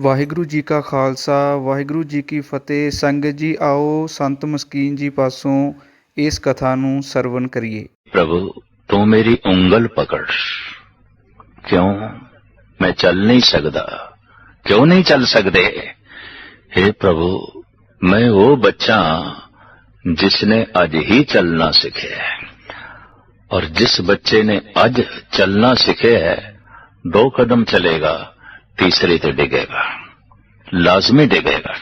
ਵਾਹਿਗੁਰੂ ਜੀ ਕਾ ਖਾਲਸਾ, ਵਾਹਿਗੁਰੂ ਜੀ ਕੀ ਫਤਿਹ। ਸੰਗਤ ਜੀ, ਆਓ ਸੰਤ ਮਸਕੀਨ ਜੀ ਪਾਸੋਂ ਇਸ ਕਥਾ ਨੂੰ ਸਰਵਨ ਕਰੀਏ। ਪ੍ਰਭੂ, ਤੂੰ ਮੇਰੀ ਉਂਗਲ ਪਕੜ। ਕਿਉਂ? ਮੈਂ ਚੱਲ ਨਹੀਂ ਸਕਦਾ। ਕਿਉਂ ਨਹੀਂ ਚੱਲ ਸਕਦੇ? हे ਪ੍ਰਭੂ, ਮੈਂ ਉਹ ਬੱਚਾ ਜਿਸ ਨੇ ਅੱਜ ਹੀ ਚੱਲਣਾ ਸਿੱਖਿਆ ਹੈ। ਔਰ ਜਿਸ ਬੱਚੇ ਨੇ ਅੱਜ ਚੱਲਣਾ ਸਿੱਖਿਆ ਹੈ, ਦੋ ਕਦਮ ਚਲੇਗਾ। तीसरे ते डिगेगा लाजमी डिगेगा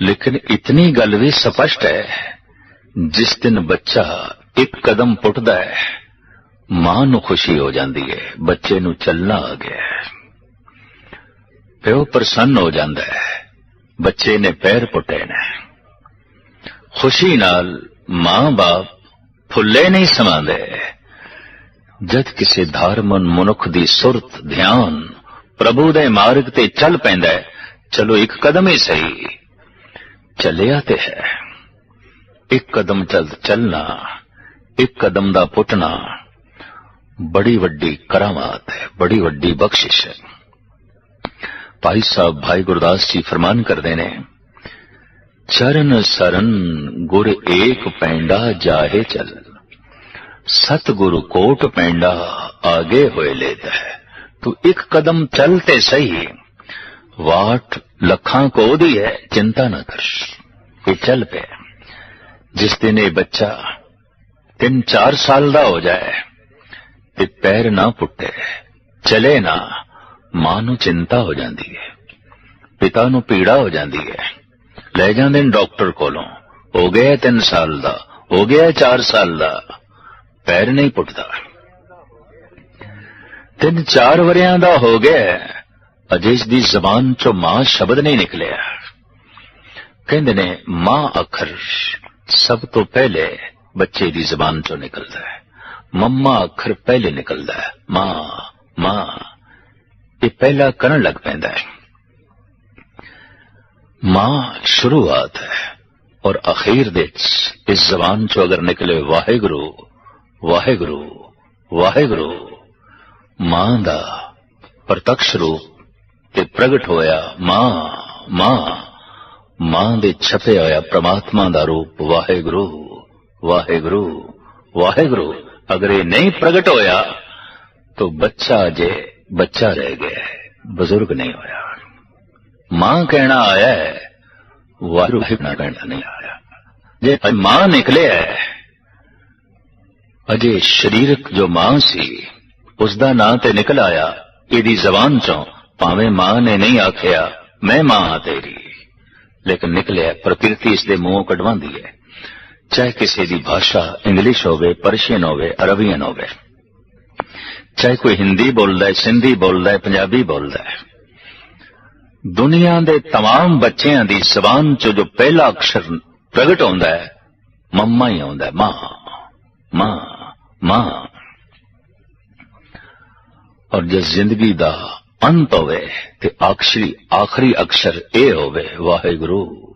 लेकिन इतनी गल भी स्पष्ट है ਜਿਸ ਦਿਨ ਬੱਚਾ ਇੱਕ ਕਦਮ ਪੁੱਟਦਾ ਹੈ ਮਾਂ ਨੂੰ ਖੁਸ਼ੀ ਹੋ ਜਾਂਦੀ ਹੈ ਬੱਚੇ ਨੂੰ ਚੱਲਣਾ ਆ ਗਿਆ ਹੈ ਪਿਓ ਪ੍ਰਸੰਨ ਹੋ ਜਾਂਦਾ ਹੈ ਬੱਚੇ ਨੇ ਪੈਰ ਪੁੱਟੇ ਨੇ ਖੁਸ਼ੀ ਨਾਲ ਮਾਂ-ਬਾਪ ਫੁੱਲੇ ਨਹੀਂ ਸਮਾਉਂਦੇ ਜਦ ਕਿਸੇ ਧਾਰਮਨ ਮਨੁੱਖ ਦੀ ਸੁਰਤ, ਧਿਆਨ ਪ੍ਰਭੂ ਦੇ ਮਾਰਗ ਤੇ ਚੱਲ ਪੈਂਦਾ ਹੈ, ਚਲੋ ਇੱਕ ਕਦਮ ਹੀ ਸਹੀ। ਚੱਲਿਆ ਤੇ ਹੈ। ਇੱਕ ਕਦਮ ਚੱਲ ਚੱਲਣਾ, ਇੱਕ ਕਦਮ ਦਾ ਪੁੱਟਣਾ, ਬੜੀ ਵੱਡੀ ਕਰਾਮਾਤ ਹੈ, ਬੜੀ ਵੱਡੀ ਬਖਸ਼ਿਸ਼ ਹੈ। ਭਾਈ ਸਾਹਿਬ, ਭਾਈ ਗੁਰਦਾਸ ਜੀ ਫਰਮਾਨ ਕਰਦੇ ਨੇ, ਚਰਨ ਸਰਨ ਗੁਰ ਏਕ ਪੈਂਡਾ ਜਾਹੇ ਚਲ। ਸਤਗੁਰੂ ਕੋਟ ਪੈਂਡਾ ਆਗੇ ਹੋਏ ਲੇਦਾ ਹੈ। ਤੂੰ ਇੱਕ ਕਦਮ ਚੱਲ ਤੇ ਸਹੀ। ਵਾਟ ਲੱਖਾਂ ਕੋ ਦੀ ਹੈ, ਚਿੰਤਾ ਨਾ ਕਰ। ਇਹ ਚੱਲ ਪਿਆ। ਜਿਸ ਦਿਨ ਇਹ ਬੱਚਾ 3-4 ਸਾਲ ਦਾ ਹੋ ਜਾਏ ਤੇ ਪੈਰ ਨਾ ਪੁੱਟੇ, ਚਲੇ ਨਾ, ਮਾਂ ਨੂੰ ਚਿੰਤਾ ਹੋ ਜਾਂਦੀ ਹੈ। ਪਿਤਾ ਨੂੰ ਪੀੜਾ ਹੋ ਜਾਂਦੀ ਹੈ। ਲੈ ਜਾਂਦੇ ਨੇ ਡਾਕਟਰ ਕੋਲੋਂ। ਹੋ ਗਿਆ 3 ਸਾਲ ਦਾ, ਹੋ ਗਿਆ 4 ਸਾਲ ਦਾ। ਪੈਰ ਨਹੀਂ ਪੁੱਟਦਾ। ਤਿੰਨ ਚਾਰ ਵਰਿਆਂ ਦਾ ਹੋ ਗਿਆ ਅਜੇ ਇਸ ਦੀ ਜ਼ਬਾਨ ਚੋਂ ਮਾਂ ਸ਼ਬਦ ਨਹੀਂ ਨਿਕਲਿਆ। ਕਹਿੰਦੇ ਨੇ, ਮਾਂ ਅੱਖਰ ਸਭ ਤੋਂ ਪਹਿਲੇ ਬੱਚੇ ਦੀ ਜ਼ਬਾਨ ਚੋਂ ਨਿਕਲਦਾ ਹੈ। ਮੰਮਾ ਅੱਖਰ ਪਹਿਲੇ ਨਿਕਲਦਾ ਹੈ। ਮਾਂ ਮਾਂ, ਇਹ ਪਹਿਲਾ ਕਰਨ ਲੱਗ ਪੈਂਦਾ ਹੈ। ਮਾਂ ਸ਼ੁਰੂਆਤ ਹੈ ਔਰ ਅਖੀਰ ਦੇ ਵਿੱਚ ਇਸ ਜ਼ਬਾਨ ਚੋਂ ਅਗਰ ਨਿਕਲੇ ਵਾਹਿਗੁਰੂ ਵਾਹਿਗੁਰੂ। ਮਾਂ ਦਾ ਪ੍ਰਤੱਖ ਰੂਪ ਤੇ ਪ੍ਰਗਟ ਹੋਇਆ ਮਾਂ ਮਾਂ। ਮਾਂ ਦੇ ਛਪੇ ਹੋਇਆ ਪ੍ਰਮਾਤਮਾ ਦਾ ਰੂਪ ਵਾਹਿਗੁਰੂ ਵਾਹਿਗੁਰੂ ਵਾਹਿਗੁਰੂ। ਅਗਰ ਇਹ ਨਹੀਂ ਪ੍ਰਗਟ ਹੋਇਆ, ਤਾਂ ਬੱਚਾ ਜੇ ਬੱਚਾ ਰਹਿ ਗਿਆ ਬਜ਼ੁਰਗ ਨਹੀਂ ਹੋਇਆ। ਮਾਂ ਕਹਿਣਾ ਆਇਆ ਹੈ, ਵਾਹਿਗੁਰੂ ਕਹਿਣਾ ਨਹੀਂ ਆਇਆ। ਜੇ ਮਾਂ ਨਿਕਲਿਆ ਅਜੇ ਸਰੀਰਕ ਜੋ ਮਾਂ ਸੀ ਉਸ ਦਾ ਨਾਂ ਤੇ ਨਿਕਲ ਆਇਆ ਇਹਦੀ ਜ਼ਬਾਨ ਚੋਂ ਭਾਵੇਂ ਮਾਂ ਨੇ ਨਹੀਂ ਆਖਿਆ ਮੈਂ ਮਾਂ ਹਾਂ ਤੇਰੀ ਲੇਕਿਨ ਨਿਕਲਿਆ ਪ੍ਰਕਿਰਤੀ ਇਸ ਦੇ ਮੂੰਹੋਂ ਕਢਵਾਉਂਦੀ ਹੈ ਚਾਹੇ ਕਿਸੇ ਦੀ ਭਾਸ਼ਾ ਇੰਗਲਿਸ਼ ਹੋਵੇ ਪਰਸ਼ੀਅਨ ਹੋਵੇ ਅਰਬੀਅਨ ਹੋਵੇ ਚਾਹੇ ਕੋਈ ਹਿੰਦੀ ਬੋਲਦਾ ਹੈ ਸਿੰਧੀ ਬੋਲਦਾ ਹੈ ਪੰਜਾਬੀ ਬੋਲਦਾ ਹੈ ਦੁਨੀਆ ਦੇ तमाम ਬੱਚਿਆਂ ਦੀ ਜ਼ਬਾਨ 'ਚ ਜੋ ਪਹਿਲਾ ਅਕਸ਼ਰ ਪ੍ਰਗਟ ਹੁੰਦਾ ਹੈ ਮੰਮਾ ਹੀ ਆਉਂਦਾ ਹੈ ਮਾਂ ਮਾਂ ਮਾਂ। ਔਰ ਜੇ ਜ਼ਿੰਦਗੀ ਦਾ ਅੰਤ ਹੋਵੇ ਤੇ ਆਖਰੀ ਆਖਰੀ ਅਕਸ਼ਰ ਇਹ ਹੋਵੇ, ਵਾਹਿਗੁਰੂ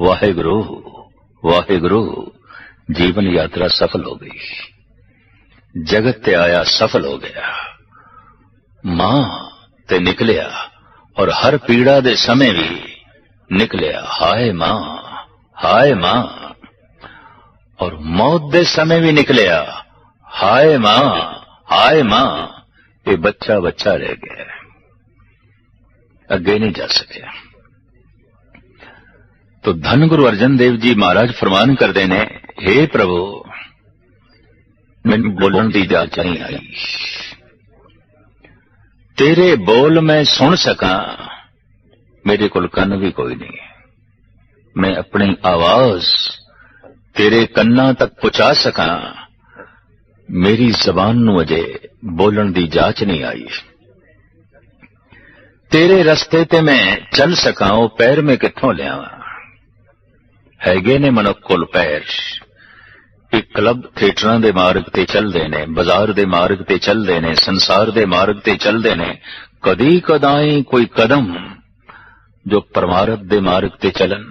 ਵਾਹਿਗੁਰੂ ਵਾਹਿਗੁਰੂ, ਜੀਵਨ ਯਾਤਰਾ ਸਫਲ ਹੋ ਗਈ। ਜਗਤ ਤੇ ਆਇਆ ਸਫਲ ਹੋ ਗਿਆ। ਮਾਂ ਤੇ ਨਿਕਲਿਆ ਔਰ ਹਰ ਪੀੜਾ ਦੇ ਸਮੇਂ ਵੀ ਨਿਕਲਿਆ। ਹਾਏ ਮਾਂ ਹਾਏ ਮਾਂ। ਔਰ ਮੌਤ ਦੇ ਸਮੇਂ ਵੀ ਨਿਕਲਿਆ। हाय माँ हाय माँ, ये बच्चा बच्चा रह गया अगे नहीं जा सके। तो धन गुरु अर्जन देव जी महाराज फरमान कर देने, हे प्रभु मैंने बोलन की जाँच नहीं आई। तेरे बोल मैं सुन सका, मेरे को कन भी कोई नहीं है। मैं अपनी आवाज़ तेरे कन्ना तक पहुँचा सका ਮੇਰੀ ਜ਼ਬਾਨ ਨੂੰ ਅਜੇ ਬੋਲਣ ਦੀ ਜਾਚ ਨਹੀਂ ਆਈ। ਤੇਰੇ ਰਸਤੇ ਤੇ ਮੈਂ ਚੱਲ ਸਕਾਂ, ਉਹ ਪੈਰ ਮੈਂ ਕਿੱਥੋਂ ਲਿਆਵਾਂ? ਹੈਗੇ ਨੇ ਮਨੁੱਖ ਕੋਲ ਪੈਰ। ਇਹ ਕਲੱਬ ਥੀਏਟਰਾਂ ਦੇ ਮਾਰਗ ਤੇ ਚੱਲਦੇ ਨੇ, ਬਾਜ਼ਾਰ ਦੇ ਮਾਰਗ ਤੇ ਚੱਲਦੇ ਨੇ, ਸੰਸਾਰ ਦੇ ਮਾਰਗ ਤੇ ਚੱਲਦੇ ਨੇ। ਕਦੀ ਕਦਾਈ ਕੋਈ ਕਦਮ ਜੋ ਪਰਮਾਰਥ ਦੇ ਮਾਰਗ ਤੇ ਚੱਲਣ।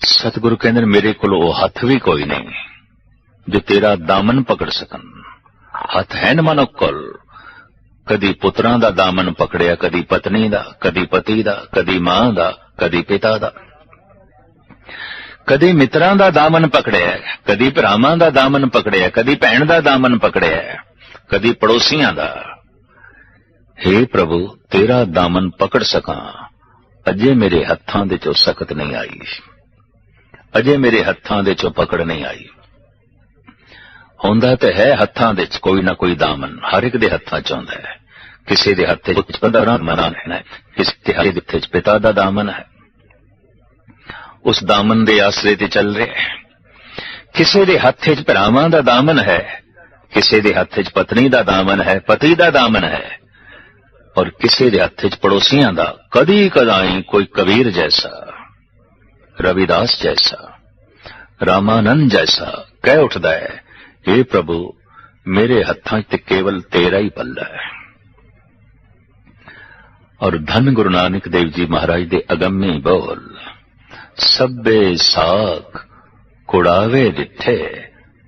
ਸਤਿਗੁਰੂ ਕਹਿੰਦੇ ਮੇਰੇ ਕੋਲ ਉਹ ਹੱਥ ਵੀ ਕੋਈ ਨਹੀਂ। ਜੋ ਤੇਰਾ ਦਾਮਨ ਪਕੜ ਸਕਣ। ਹੱਥ ਹੈ ਨਾ ਮਨੁੱਖ ਕਦੀ ਪੁੱਤਰਾਂ ਦਾ ਦਾਮਨ ਪਕੜਿਆ, ਕਦੀ ਪਤਨੀ ਦਾ, ਕਦੀ ਪਤੀ ਦਾ, ਕਦੀ ਮਾਂ ਦਾ, ਕਦੀ ਪਿਤਾ ਦਾ। ਕਦੀ ਮਿੱਤਰਾਂ ਦਾ ਦਾਮਨ ਪਕੜਿਆ, ਕਦੀ ਭਰਾਵਾਂ ਦਾ ਦਾਮਨ ਪਕੜਿਆ, ਕਦੀ ਭੈਣ ਦਾ ਦਾਮਨ ਪਕੜਿਆ, ਕਦੀ ਪੜੋਸੀਆਂ ਦਾ। हे ਪ੍ਰਭੂ, ਤੇਰਾ ਦਾਮਨ ਪਕੜ ਸਕਾਂ। ਅਜੇ ਮੇਰੇ ਹੱਥਾਂ ਦੇ ਚੋਂ ਸਖਤ ਨਹੀਂ ਆਈ। ਅਜੇ ਮੇਰੇ ਹੱਥਾਂ ਦੇ ਚੋਂ ਪਕੜ ਨਹੀਂ ਆਈ। ਹੁੰਦਾ ਤੇ ਹੈ, ਹੱਥਾਂ ਦੇ ਚ ਕੋਈ ਨਾ ਕੋਈ ਦਾਮਨ। ਹਰ ਇੱਕ ਦੇ ਹੱਥਾਂ ਚ ਹੁੰਦਾ ਹੈ। ਕਿਸੇ ਦੇ ਹੱਥ ਚ ਪੰਦਰਾਂ ਮਨਾ ਹੈ। ਕਿਸੇ ਦੇ ਹੱਥੇ ਚ ਪਿਤਾ ਦਾ ਦਾਮਨ ਹੈ। ਉਸ ਦਾਮਨ ਦੇ ਆਸਰੇ ਤੇ ਚੱਲ ਰਿਹਾ ਹੈ। ਕਿਸੇ ਦੇ ਹੱਥ 'ਚ ਭਰਾਵਾਂ ਦਾ ਦਾਮਨ ਹੈ। ਕਿਸੇ ਦੇ ਹੱਥ 'ਚ ਪਤਨੀ ਦਾ ਦਾਮਨ ਹੈ। ਪਤੀ ਦਾ ਦਾਮਨ ਹੈ। ਔਰ ਕਿਸੇ ਦੇ ਹੱਥ 'ਚ ਪੜੋਸੀਆਂ ਦਾ ਕਦੀ ਕਦਾਈ ਕੋਈ ਕਬੀਰ ਜੈਸਾ, ਰਵਿਦਾਸ ਜੈਸਾ, ਰਾਮਾਨੰਦ ਜੈਸਾ ਕਹਿ ਉੱਠਦਾ ਹੈ। हे ਪ੍ਰਭੂ, ਮੇਰੇ ਹੱਥਾਂ 'ਚ ਤੇ ਕੇਵਲ ਤੇਰਾ ਹੀ ਪੱਲਾ ਹੈ। ਔਰ ਧੰਨ ਗੁਰੂ ਨਾਨਕ ਦੇਵ ਜੀ ਮਹਾਰਾਜ ਦੇ ਅਗੰਮੀ ਬੋਲ, ਸਭੇ ਸਾਖ ਕੁੜਾਵੇ ਦਿੱਤੇ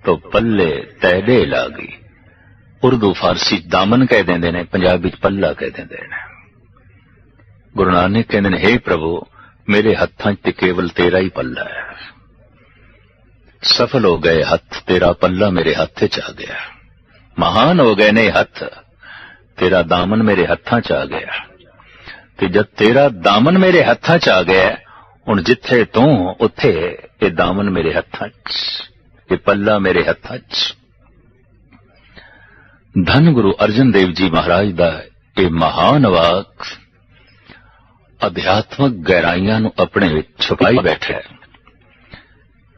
ਤੋ ਪੱਲੇ ਤੈਦੇ ਲਾਗੀ। ਉਰਦੂ ਫਾਰਸੀ ਦਾਮਨ ਕਹਿ ਦਿੰਦੇ ਨੇ, ਪੰਜਾਬੀ ਚ ਪੱਲਾ ਕਹਿ ਦਿੰਦੇ ਨੇ। ਗੁਰੂ ਨਾਨਕ ਕਹਿੰਦੇ ਨੇ हे ਪ੍ਰਭੂ, ਮੇਰੇ ਹੱਥਾਂ 'ਚ ਤੇ ਕੇਵਲ ਤੇਰਾ ਹੀ ਪੱਲਾ ਹੈ। ਸਫਲ ਹੋ ਗਏ ਹੱਥ ਤੇਰਾ ਪੱਲਾ ਮੇਰੇ ਹੱਥ 'ਚ ਆ ਗਿਆ ਮਹਾਨ ਹੋ ਗਏ ਨੇ ਹੱਥ ਤੇਰਾ ਦਾਮਨ ਮੇਰੇ ਹੱਥਾਂ 'ਚ ਆ ਗਿਆ ਤੇ ਜਦ ਤੇਰਾ ਦਾਮਨ ਮੇਰੇ ਹੱਥਾਂ 'ਚ ਆ ਗਿਆ ਹੁਣ ਜਿੱਥੇ ਤੂੰ ਉੱਥੇ ਇਹ ਦਾਮਨ ਮੇਰੇ ਹੱਥਾਂ 'ਚ ਇਹ ਪੱਲਾ ਮੇਰੇ ਹੱਥਾਂ 'ਚ ਧੰਨ ਗੁਰੂ ਅਰਜਨ ਦੇਵ ਜੀ ਮਹਾਰਾਜ ਦਾ ਇਹ ਮਹਾਨ ਵਾਕ ਅਧਿਆਤਮਕ ਗਹਿਰਾਈਆਂ ਨੂੰ ਆਪਣੇ ਵਿੱਚ ਛੁਪਾਈ ਬੈਠਾ ਹੈ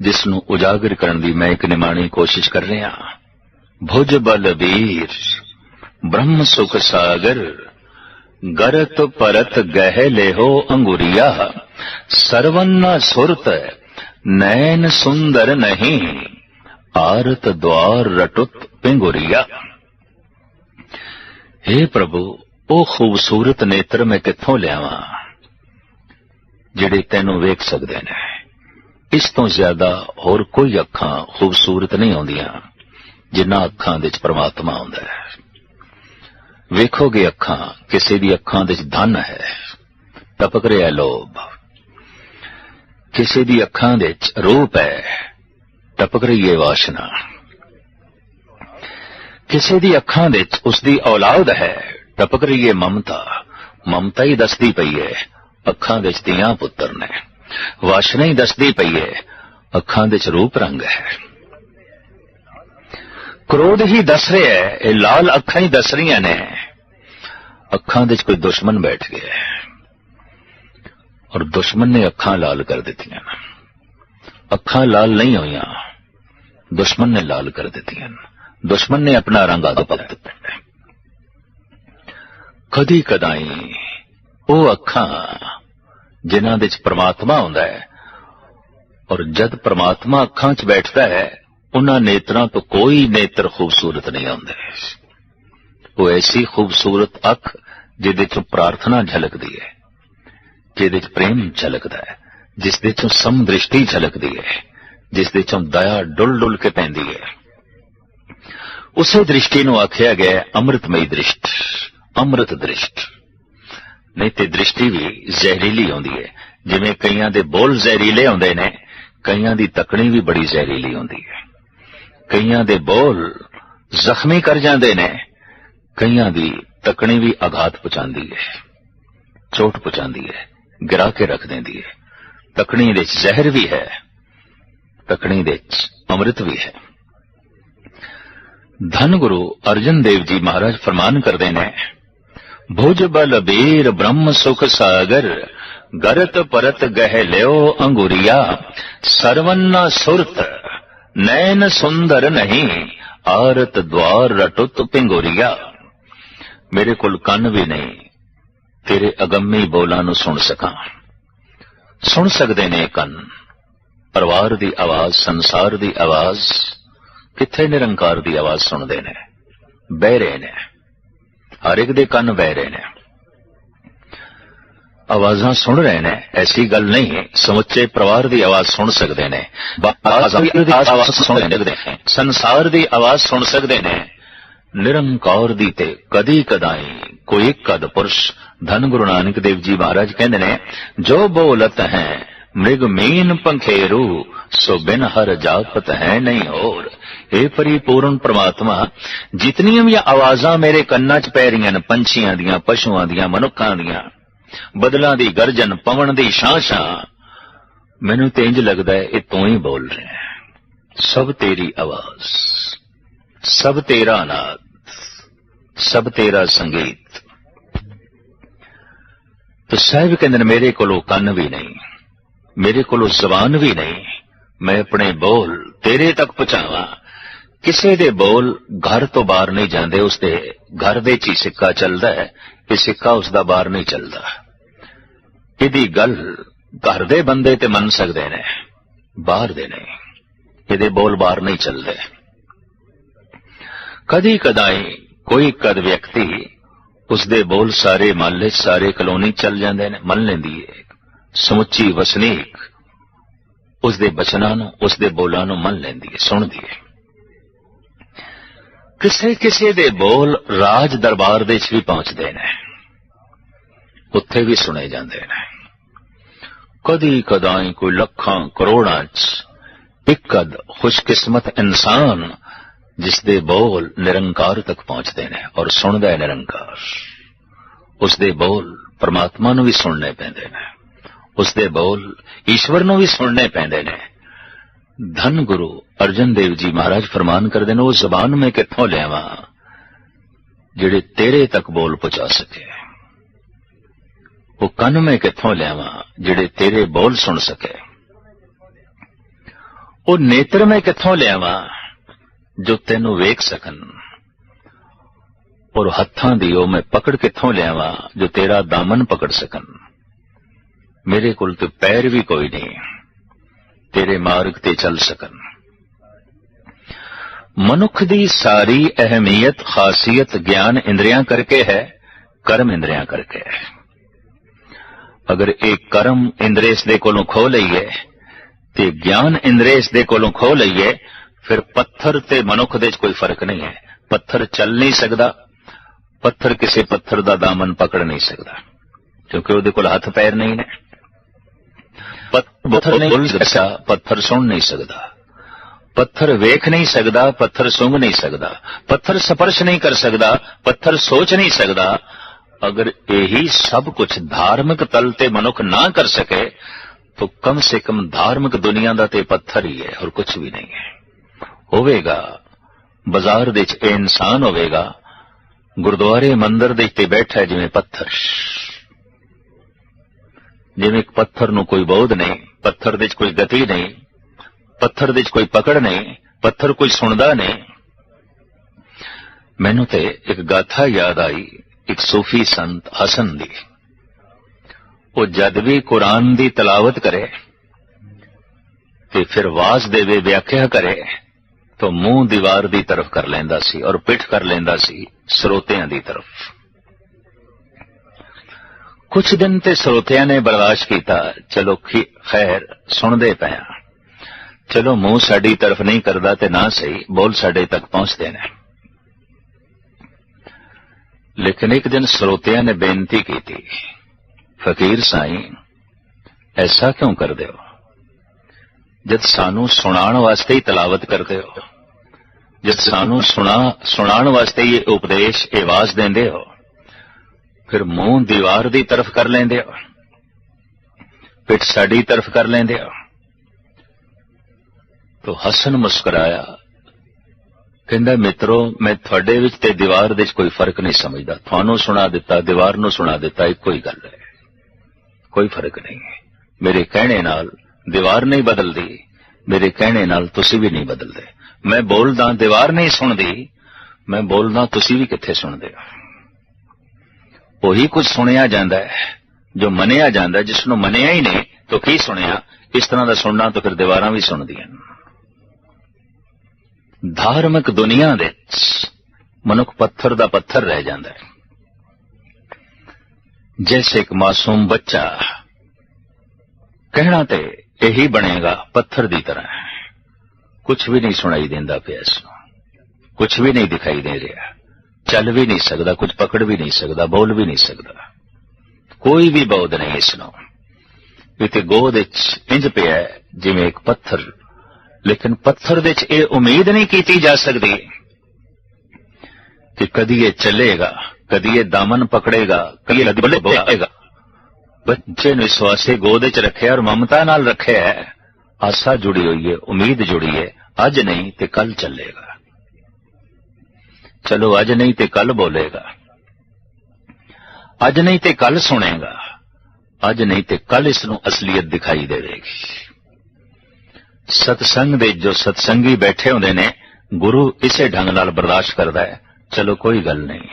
ਜਿਸ ਨੂੰ ਉਜਾਗਰ ਕਰਨ ਦੀ ਮੈਂ ਇੱਕ ਨਿਮਾਣੀ ਕੋਸ਼ਿਸ਼ ਕਰ ਰਿਹਾ ਭੁਜ ਬਲ ਵੀਰ, ਬ੍ਰਹਮ ਸੁਖ ਸਾਗਰ, ਗਰਤ ਪਰਤ ਗਹਿ ਲੇਹੋ ਅੰਗੁਰੀਆ, ਸਰਵਨ ਸੁਰਤ, ਨੈਣ ਸੁੰਦਰ ਨਹੀਂ, ਆਰਤ ਦਵਾਰ ਰਟੁਤ ਪਿੰਗੁਰੀਆ। हे ਪ੍ਰਭੂ, ਉਹ ਖੂਬਸੂਰਤ ਨੇਤਰ ਮੈਂ ਕਿੱਥੋਂ ਲਿਆਵਾਂ, ਜਿਹੜੇ ਤੈਨੂੰ ਵੇਖ ਸਕਦੇ ਨੇ? ਇਸ ਤੋਂ ਜ਼ਿਆਦਾ ਹੋਰ ਕੋਈ ਅੱਖਾਂ ਖੂਬਸੂਰਤ ਨਹੀਂ ਆਉਂਦੀਆਂ ਜਿੰਨਾ ਅੱਖਾਂ ਵਿੱਚ ਪ੍ਰਮਾਤਮਾ ਆਉਂਦਾ ਹੈ। ਵੇਖੋਗੇ ਅੱਖਾਂ, ਕਿਸੇ ਦੀ ਅੱਖਾਂ ਵਿੱਚ ਧਨ ਹੈ। ਟਪਕ ਰਿਹਾ ਲੋਭ। ਕਿਸੇ ਦੀ ਅੱਖਾਂ ਵਿੱਚ ਰੂਪ ਹੈ। ਟਪਕ ਰਹੀ ਹੈ ਵਾਸ਼ਨਾ। ਕਿਸੇ ਦੀ ਅੱਖਾਂ ਵਿੱਚ ਉਸ ਦੀ ਔਲਾਦ ਹੈ। ਟਪਕ ਰਹੀ ਹੈ ਮਮਤਾ। ਮਮਤਾ ਹੀ ਦੱਸਦੀ ਪਈ ਹੈ, ਅੱਖਾਂ ਦੇ ਵਿੱਚ ਧੀਆਂ ਪੁੱਤਰ ਨੇ। ਵਾਸ਼ਨਾ ਹੀ ਦੱਸਦੀ ਪਈ ਹੈ ਅੱਖਾਂ ਦੇ ਵਿੱਚ ਰੂਪ ਰੰਗ ਹੈ ਕ੍ਰੋਧ ਹੀ ਦੱਸ ਰਿਹਾ ਹੈ ਇਹ ਲਾਲ ਅੱਖਾਂ ਹੀ ਦੱਸ ਰਹੀਆਂ ਨੇ ਅੱਖਾਂ ਦੇ ਵਿੱਚ ਕੋਈ ਦੁਸ਼ਮਣ ਬੈਠ ਗਿਆ ਹੈ ਔਰ ਦੁਸ਼ਮਣ ਨੇ ਅੱਖਾਂ ਲਾਲ ਕਰ ਦਿੱਤੀਆਂ ਅੱਖਾਂ ਲਾਲ ਨਹੀਂ ਹੋਈਆਂ ਦੁਸ਼ਮਣ ਨੇ ਲਾਲ ਕਰ ਦਿੱਤੀਆਂ ਦੁਸ਼ਮਣ ਨੇ ਆਪਣਾ ਰੰਗ ਆਪ ਦਿੱਤਾ ਕਦੀ ਕਦਾਈ ਉਹ ਅੱਖਾਂ ਜਿਨ੍ਹਾਂ ਦੇ ਵਿੱਚ ਪ੍ਰਮਾਤਮਾ ਹੁੰਦਾ ਹੈ। ਔਰ ਜਦ ਪ੍ਰਮਾਤਮਾ ਅੱਖਾਂ 'ਚ ਬੈਠਦਾ ਹੈ, ਉਹਨਾਂ ਨੇਤਰਾਂ ਤੋਂ ਕੋਈ ਨੇਤਰ ਖੂਬਸੂਰਤ ਨਹੀਂ ਹੁੰਦੇ ਉਹ ਐਸੀ ਖੂਬਸੂਰਤ ਅੱਖ ਜਿਹਦੇ 'ਚੋਂ ਪ੍ਰਾਰਥਨਾ ਝਲਕਦੀ ਹੈ, ਜਿਹਦੇ 'ਚ ਪ੍ਰੇਮ ਝਲਕਦਾ ਹੈ ਜਿਸ ਦੇ 'ਚੋਂ ਸਮਦ੍ਰਿਸ਼ਟੀ ਝਲਕਦੀ ਹੈ ਜਿਸ ਦੇ 'ਚੋਂ ਦਇਆ ਡੁੱਲ ਡੁੱਲ ਕੇ ਪੈਂਦੀ ਹੈ। ਉਸੇ ਦ੍ਰਿਸ਼ਟੀ ਨੂੰ ਆਖਿਆ ਗਿਆ ਹੈ ਅੰਮ੍ਰਿਤਮਈ ਦ੍ਰਿਸ਼ਟ, ਅੰਮ੍ਰਿਤ ਦ੍ਰਿਸ਼ਟ। ਨਹੀਂ ਤੇ ਦ੍ਰਿਸ਼ਟੀ ਵੀ ਜ਼ਹਿਰੀਲੀ ਆਉਂਦੀ ਹੈ। ਜਿਵੇਂ ਕਈਆਂ ਦੇ ਬੋਲ ਜ਼ਹਿਰੀਲੇ ਆਉਂਦੇ ਨੇ, ਕਈਆਂ ਦੀ ਤਕਣੀ ਵੀ ਬੜੀ ਜ਼ਹਿਰੀਲੀ ਹੁੰਦੀ ਹੈ। ਕਈਆਂ ਦੇ ਬੋਲ ਜ਼ਖਮੀ ਕਰ ਜਾਂਦੇ ਨੇ, ਕਈਆਂ ਦੀ ਤਕਣੀ ਵੀ ਆਘਾਤ ਪਹੁੰਚਾਉਂਦੀ ਹੈ, ਚੋਟ ਪਹੁੰਚਾਉਂਦੀ ਹੈ, ਗਿਰਾ ਕੇ ਰੱਖ ਦਿੰਦੀ ਹੈ। ਤਕਣੀ ਦੇ ਵਿੱਚ ਜ਼ਹਿਰ ਵੀ ਹੈ, ਤਕਣੀ ਦੇ ਵਿੱਚ ਅੰਮ੍ਰਿਤ ਵੀ ਹੈ। ਧੰਨ ਗੁਰੂ ਅਰਜਨ ਦੇਵ ਜੀ ਮਹਾਰਾਜ ਫਰਮਾਨ ਕਰਦੇ ਨੇ ਭੁਜ ਬਲ ਬੀਰ ਬ੍ਰਹਮ ਸੁਖ ਸਾਗਰ ਗਰਤ ਪਰਤ ਗਹਿ ਲਿਓ ਅੰਗੁਰੀਆ ਸਰਵਨ ਸੁਰਤ ਨੈਣ ਸੁੰਦਰ ਨਹੀਂ ਆਰਤ ਦਵਾਰ ਰਟੁਤ ਪਿੰਗੁਰੀਆ ਮੇਰੇ ਕੋਲ ਕੰਨ ਵੀ ਨਹੀਂ ਤੇਰੇ ਅਗੰਮੀ ਬੋਲਾਂ ਨੂੰ ਸੁਣ ਸਕਾਂ ਸੁਣ ਸਕਦੇ ਨੇ ਕੰਨ ਪਰਿਵਾਰ ਦੀ ਆਵਾਜ਼ ਸੰਸਾਰ ਦੀ ਆਵਾਜ਼ ਕਿੱਥੇ ਨਿਰੰਕਾਰ ਦੀ ਆਵਾਜ਼ ਸੁਣਦੇ ਨੇ ਬਹਿਰੇ ਨੇ ਹਰ ਇੱਕ ਦੇ ਕੰਨ ਬਹਿ ਰਹੇ ਨੇ। ਆਵਾਜ਼ਾਂ ਸੁਣ ਰਹੇ ਨੇ ਐਸੀ ਗੱਲ ਨਹੀਂ ਹੈ ਸਮੁੱਚੇ ਪਰਿਵਾਰ ਦੀ ਆਵਾਜ਼ ਸੁਣ ਸਕਦੇ ਨੇ। ਆਵਾਜ਼ ਸੁਣ ਸਕਦੇ ਨੇ। ਸੰਸਾਰ ਦੀ ਆਵਾਜ਼ ਸੁਣ ਸਕਦੇ ਨੇ। ਨਿਰੰਕਾਰ ਦੀ ਤੇ ਕਦੀ ਕਦਾਈ ਕੋਈ ਕਦ ਪੁਰਸ਼ ਧੰਨ ਗੁਰੂ ਨਾਨਕ ਦੇਵ ਜੀ ਮਹਾਰਾਜ ਕਹਿੰਦੇ ਨੇ ਜੋ ਬੋਲਤ ਹੈ ਮ੍ਰਿਗ ਮੀਨ ਪੰਖੇਰੂ ਸੋ ਬਿਨ ਹਰ ਜਾਪਤ ਹੈ ਨਹੀਂ ਹੋਰ ਇਹ ਪਰਿਪੂਰਨ ਪ੍ਰਮਾਤਮਾ ਜਿਤਨੀਆਂ ਵੀ ਆਵਾਜ਼ਾਂ ਮੇਰੇ ਕੰਨਾਂ 'ਚ ਪੈ ਰਹੀਆਂ ਨੇ ਪੰਛੀਆਂ ਦੀਆਂ ਪਸ਼ੂਆਂ ਦੀਆਂ ਮਨੁੱਖਾਂ ਦੀਆਂ ਬਦਲਾਂ ਦੀ ਗਰਜਨ ਪਵਨ ਦੀ ਸ਼ਾਂ-ਸ਼ਾਂ ਮੈਨੂੰ ਤੇ ਇੰਜ ਲੱਗਦਾ ਹੈ ਇਹ ਤੂੰ ਹੀ ਬੋਲ ਰਿਹਾ ਹੈ ਸਭ ਤੇਰੀ ਆਵਾਜ਼ ਸਭ ਤੇਰਾ ਨਾਦ ਸਭ ਤੇਰਾ ਸੰਗੀਤ ਤੇ ਸਾਹਿਬ ਕਹਿੰਦੇ ਨੇ ਮੇਰੇ ਕੋਲੋਂ ਕੰਨ ਵੀ ਨਹੀਂ ਮੇਰੇ ਕੋਲੋਂ ਜ਼ਬਾਨ ਵੀ ਨਹੀਂ। ਮੈਂ ਆਪਣੇ ਬੋਲ ਤੇਰੇ ਤੱਕ ਪਹੁੰਚਾਵਾਂ। ਕਿਸੇ ਦੇ ਬੋਲ ਘਰ ਤੋਂ ਬਾਹਰ ਨਹੀਂ ਜਾਂਦੇ ਉਸਦੇ ਘਰ ਦੇ ਹੀ ਸਿੱਕਾ ਚੱਲਦਾ ਹੈ। ਇਹ ਸਿੱਕਾ ਉਸ ਦਾ ਬਾਹਰ ਨਹੀਂ ਚੱਲਦਾ। ਇਹਦੀ ਗੱਲ ਘਰ ਦੇ ਬੰਦੇ ਤੇ ਮੰਨ ਸਕਦੇ ਨੇ ਬਾਹਰ ਦੇ ਨਹੀਂ। ਇਹਦੇ ਬੋਲ ਬਾਹਰ ਨਹੀਂ ਚੱਲਦੇ। ਕਦੀ ਕਦਾਈ ਕੋਈ ਕਦ ਵਿਅਕਤੀ ਉਸਦੇ ਬੋਲ ਸਾਰੇ ਮਹੱਲੇ 'ਚ, ਸਾਰੇ ਕਲੋਨੀ ਚੱਲ ਜਾਂਦੇ ਨੇ ਮੰਨ ਲੈਂਦੀ ਏ। ਸਮੁੱਚੀ ਵਸਨੀਕ, ਉਸਦੇ ਬਚਨਾਂ ਨੂੰ, ਉਸਦੇ ਬੋਲਾਂ ਨੂੰ ਮੰਨ ਲੈਂਦੀ ਹੈ, ਸੁਣਦੀ ਹੈ। ਕਿਸੇ ਕਿਸੇ ਦੇ ਬੋਲ ਰਾਜ ਦਰਬਾਰ ਦੇ 'ਚ ਵੀ ਪਹੁੰਚਦੇ ਨੇ। ਉੱਥੇ ਵੀ ਸੁਣੇ ਜਾਂਦੇ ਨੇ। ਕਦੀ ਕਦਾਈ ਕੋਈ ਲੱਖਾਂ ਕਰੋੜਾਂ 'ਚ ਇੱਕ ਖੁਸ਼ਕਿਸਮਤ ਇਨਸਾਨ ਜਿਸ ਦੇ ਬੋਲ ਨਿਰੰਕਾਰ ਤੱਕ ਪਹੁੰਚਦੇ ਨੇ ਔਰ ਸੁਣਦਾ ਹੈ ਨਿਰੰਕਾਰ। ਉਸ ਦੇ ਬੋਲ ਪਰਮਾਤਮਾ ਨੂੰ ਵੀ ਸੁਣਨੇ ਪੈਂਦੇ ਨੇ। ਉਸ ਦੇ ਬੋਲ ਈਸ਼ਵਰ ਨੂੰ ਵੀ ਸੁਣਨੇ ਪੈਂਦੇ ਨੇ। ਧੰਨ ਗੁਰੂ ਅਰਜਨ ਦੇਵ ਜੀ ਮਹਾਰਾਜ ਫਰਮਾਨ ਕਰਦੇ ਨੇ, ਉਹ ਜ਼ਬਾਨ ਮੈਂ ਕਿੱਥੋਂ ਲਿਆਵਾਂ ਜਿਹੜੇ ਤੇਰੇ ਤੱਕ ਬੋਲ ਪਹੁੰਚਾ ਸਕੇ? ਉਹ ਕੰਨ ਮੈਂ ਕਿੱਥੋਂ ਲਿਆਵਾਂ ਜਿਹੜੇ ਤੇਰੇ ਬੋਲ ਸੁਣ ਸਕੇ? ਉਹ ਨੇਤਰ ਮੈਂ ਕਿੱਥੋਂ ਲਿਆਵਾਂ ਜੋ ਤੈਨੂੰ ਵੇਖ ਸਕਣ? ਔਰ ਹੱਥਾਂ ਦੀ ਉਹ ਮੈਂ ਪਕੜ ਕਿੱਥੋਂ ਲਿਆਵਾਂ ਜੋ ਤੇਰਾ ਦਾਮਨ ਪਕੜ ਸਕਣ? ਮੇਰੇ ਕੋਲ ਤੇ ਪੈਰ ਵੀ ਕੋਈ ਨਹੀਂ। ਤੇਰੇ ਮਾਰਗ ਤੇ ਚੱਲ ਸਕਣ। ਮਨੁੱਖ ਦੀ ਸਾਰੀ ਅਹਿਮੀਅਤ, ਖਾਸੀਅਤ ਗਿਆਨ ਇੰਦਰੀਆਂ ਕਰਕੇ ਹੈ, ਕਰਮ ਇੰਦਰੀਆਂ ਕਰਕੇ ਹੈ। ਅਗਰ ਇਹ ਕਰਮ ਇੰਦਰੇਸ ਦੇ ਕੋਲੋਂ ਖੋ ਲਈਏ, ਤੇ ਗਿਆਨ ਇੰਦਰੇਸ ਦੇ ਕੋਲੋਂ ਖੋ ਲਈਏ, ਫਿਰ ਪੱਥਰ ਤੇ ਮਨੁੱਖ ਦੇ 'ਚ ਕੋਈ ਫ਼ਰਕ ਨਹੀਂ ਹੈ। ਪੱਥਰ ਚੱਲ ਨਹੀਂ ਸਕਦਾ, ਪੱਥਰ ਕਿਸੇ ਪੱਥਰ ਦਾ ਦਾਮਨ ਪਕੜ ਨਹੀਂ ਸਕਦਾ, ਕਿਉਂਕਿ ਉਹਦੇ ਕੋਲ ਹੱਥ ਪੈਰ ਨਹੀਂ ਨੇ। ਪੱਥਰ ਨਹੀਂ ਬੋਲ ਸਕਦਾ ਪੱਥਰ ਸੁਣ ਨਹੀਂ ਸਕਦਾ। ਪੱਥਰ ਵੇਖ ਨਹੀਂ ਸਕਦਾ ਪੱਥਰ ਸੁੰਘ ਨਹੀਂ ਸਕਦਾ। ਪੱਥਰ ਸਪਰਸ਼ ਨਹੀਂ ਕਰ ਸਕਦਾ ਪੱਥਰ ਸੋਚ ਨਹੀਂ ਸਕਦਾ। ਅਗਰ ਇਹੀ ਸਭ ਕੁਝ ਧਾਰਮਿਕ ਤਲ ਤੇ ਮਨੁੱਖ ਨਾ ਕਰ ਸਕੇ ਤਾਂ ਕਮ ਸੇ ਕਮ ਧਾਰਮਿਕ ਦੁਨੀਆ ਦਾ ਤੇ ਪੱਥਰ ਹੀ ਹੈ ਹੋਰ ਕੁਝ ਵੀ ਨਹੀਂ ਹੈ। ਹੋਵੇਗਾ ਬਾਜ਼ਾਰ ਦੇ ਵਿੱਚ ਇਹ ਇਨਸਾਨ ਹੋਵੇਗਾ ਗੁਰਦੁਆਰੇ ਮੰਦਰ ਦੇ ਉੱਤੇ ਬੈਠਾ ਜਿਵੇਂ ਪੱਥਰ। ਜਿਵੇਂ ਇੱਕ ਪੱਥਰ ਨੂੰ ਕੋਈ ਬੋਧ ਨਹੀਂ ਪੱਥਰ ਦੇ ਵਿੱਚ ਕੋਈ ਗਤੀ ਨਹੀਂ, ਪੱਥਰ ਦੇ ਵਿੱਚ ਕੋਈ ਪਕੜ ਨਹੀਂ, ਪੱਥਰ ਕੋਈ ਸੁਣਦਾ ਨਹੀਂ। ਮੈਨੂੰ ਤੇ ਇੱਕ ਗਾਥਾ ਯਾਦ ਆਈ, ਇੱਕ ਸੂਫੀ ਸੰਤ ਹਸਨ ਦੀ। ਉਹ ਜਦ ਵੀ ਕੁਰਾਨ ਦੀ ਤਲਾਵਤ ਕਰੇ ਤੇ ਫਿਰ ਵਾਸ ਦੇਵੇ ਵਿਆਖਿਆ ਕਰੇ, ਤਾਂ ਮੂੰਹ ਦੀਵਾਰ ਦੀ ਤਰਫ ਕਰ ਲੈਂਦਾ ਸੀ ਔਰ ਪਿੱਠ ਕਰ ਲੈਂਦਾ ਸੀ ਸਰੋਤਿਆਂ ਦੀ ਤਰਫ। ਕੁਝ ਦਿਨ ਤੇ ਸਰੋਤਿਆਂ ਨੇ ਬਰਦਾਸ਼ਤ ਕੀਤਾ ਚਲੋ ਖੈਰ ਸੁਣਦੇ ਪਿਆ ਚਲੋ ਮੂੰਹ ਸਾਡੀ ਤਰਫ ਨਹੀਂ ਕਰਦਾ ਤੇ ਨਾ ਸਹੀ ਬੋਲ ਸਾਡੇ ਤੱਕ ਪਹੁੰਚਦੇ ਨੇ ਲੇਕਿਨ ਇੱਕ ਦਿਨ ਸਰੋਤਿਆਂ ਨੇ ਬੇਨਤੀ ਕੀਤੀ ਫਕੀਰ ਸਾਈਂ ਐਸਾ ਕਿਉਂ ਕਰਦੇ ਹੋ ਜਦ ਸਾਨੂੰ ਸੁਣਾਉਣ ਵਾਸਤੇ ਹੀ ਤਲਾਵਤ ਕਰਦੇ ਹੋ ਜਦ ਸਾਨੂੰ ਸੁਣਾ ਸੁਣਾਉਣ ਵਾਸਤੇ ਹੀ ਇਹ ਉਪਦੇਸ਼ ਇਹ ਆਵਾਜ਼ ਦਿੰਦੇ ਹੋ ਫਿਰ ਮੂੰਹ ਦੀਵਾਰ ਦੀ ਤਰਫ ਕਰ ਲੈਂਦੇ ਆ। ਪਿੱਠ ਸਾਡੀ ਤਰਫ ਕਰ ਲੈਂਦੇ ਆ। ਤੋ ਹਸਨ ਮੁਸਕਰਾਇਆ। ਕਹਿੰਦਾ, ਮਿੱਤਰੋ, ਮੈਂ ਤੁਹਾਡੇ ਵਿੱਚ ਤੇ ਦੀਵਾਰ ਦੇ ਵਿੱਚ ਕੋਈ ਫ਼ਰਕ ਨਹੀਂ ਸਮਝਦਾ। ਤੁਹਾਨੂੰ ਸੁਣਾ ਦਿੱਤਾ, ਦੀਵਾਰ ਨੂੰ ਸੁਣਾ ਦਿੱਤਾ, ਇੱਕੋ ਹੀ ਗੱਲ ਹੈ। ਕੋਈ ਫ਼ਰਕ ਨਹੀਂ। ਹੈ ਮੇਰੇ ਕਹਿਣੇ ਨਾਲ ਦੀਵਾਰ ਨਹੀਂ ਬਦਲਦੀ। ਮੇਰੇ ਕਹਿਣੇ ਨਾਲ ਤੁਸੀਂ ਵੀ ਨਹੀਂ ਬਦਲਦੇ। ਮੈਂ ਬੋਲਦਾ, ਦੀਵਾਰ ਨਹੀਂ ਸੁਣਦੀ। ਮੈਂ ਬੋਲਦਾ, ਤੁਸੀਂ ਵੀ ਕਿੱਥੇ ਸੁਣਦੇ ਹੋ? ਉਹੀ ਕੁਝ ਸੁਣਿਆ ਜਾਂਦਾ ਹੈ, ਜੋ ਮੰਨਿਆ ਜਾਂਦਾ, ਜਿਸ ਨੂੰ ਮੰਨਿਆ ਹੀ ਨਹੀਂ, ਤਾਂ ਕੀ ਸੁਣਿਆ? ਇਸ ਤਰ੍ਹਾਂ ਦਾ ਸੁਣਨਾ ਤਾਂ ਫਿਰ ਦੀਵਾਰਾਂ ਵੀ ਸੁਣਦੀਆਂ ਧਾਰਮਿਕ ਦੁਨੀਆ ਦੇ ਮਨੁੱਖ ਪੱਥਰ ਦਾ ਪੱਥਰ ਰਹਿ ਜਾਂਦਾ ਹੈ। ਜੈਸੇ ਇੱਕ ਮਾਸੂਮ ਬੱਚਾ ਕਹਿਣਾ ਤੇ ਇਹੀ ਬਣੇਗਾ, ਪੱਥਰ ਦੀ ਤਰ੍ਹਾਂ ਕੁਝ ਵੀ ਨਹੀਂ ਸੁਣਾਈ ਦਿੰਦਾ ਪਿਆ ਇਸ ਨੂੰ। ਕੁਝ ਵੀ ਨਹੀਂ ਦਿਖਾਈ ਦੇ ਰਿਹਾ। ਚੱਲ ਵੀ ਨਹੀਂ ਸਕਦਾ ਕੁਝ ਪਕੜ ਵੀ ਨਹੀਂ ਸਕਦਾ ਬੋਲ ਵੀ ਨਹੀਂ ਸਕਦਾ। ਕੋਈ ਵੀ ਬੌਧ ਨਹੀਂ ਇਸ ਨੂੰ ਇਹ ਤੇ ਗੋਦ ਵਿੱਚ ਇੰਜ ਪਿਆ ਜਿਵੇਂ ਇੱਕ ਪੱਥਰ। ਲੇਕਿਨ ਪੱਥਰ ਵਿੱਚ ਇਹ ਉਮੀਦ ਨਹੀਂ ਕੀਤੀ ਜਾ ਸਕਦੀ ਕਿ ਕਦੀ ਇਹ ਚੱਲੇਗਾ ਕਦੀ ਇਹ ਦਾਮਨ ਪਕੜੇਗਾ ਕਦੀ ਇਹ ਬੱਲੇ ਬੋਲੇਗਾ। ਬੱਚੇ ਨੂੰ ਇਸ ਵਾਸਤੇ ਗੋਦ ਵਿੱਚ ਰੱਖਿਆ ਔਰ ਮਮਤਾ ਨਾਲ ਰੱਖਿਆ ਹੈ। ਆਸਾ ਜੁੜੀ ਹੋਈ ਹੈ ਉਮੀਦ ਜੁੜੀ ਹੈ ਅੱਜ ਨਹੀਂ ਤੇ ਕੱਲ ਚੱਲੇਗਾ। ਚਲੋ ਅੱਜ ਨਹੀਂ ਤੇ ਕੱਲ ਬੋਲੇਗਾ ਅੱਜ ਨਹੀਂ ਤੇ ਕੱਲ ਸੁਣੇਗਾ ਅੱਜ ਨਹੀਂ ਤੇ ਕੱਲ ਇਸ ਨੂੰ ਅਸਲੀਅਤ ਦਿਖਾਈ ਦੇਵੇਗੀ ਸਤਸੰਗ ਦੇ ਜੋ ਸਤਸੰਗੀ ਬੈਠੇ ਹੁੰਦੇ ਨੇ ਗੁਰੂ ਇਸੇ ਢੰਗ ਨਾਲ ਬਰਦਾਸ਼ਤ ਕਰਦਾ ਹੈ ਚਲੋ ਕੋਈ ਗੱਲ ਨਹੀਂ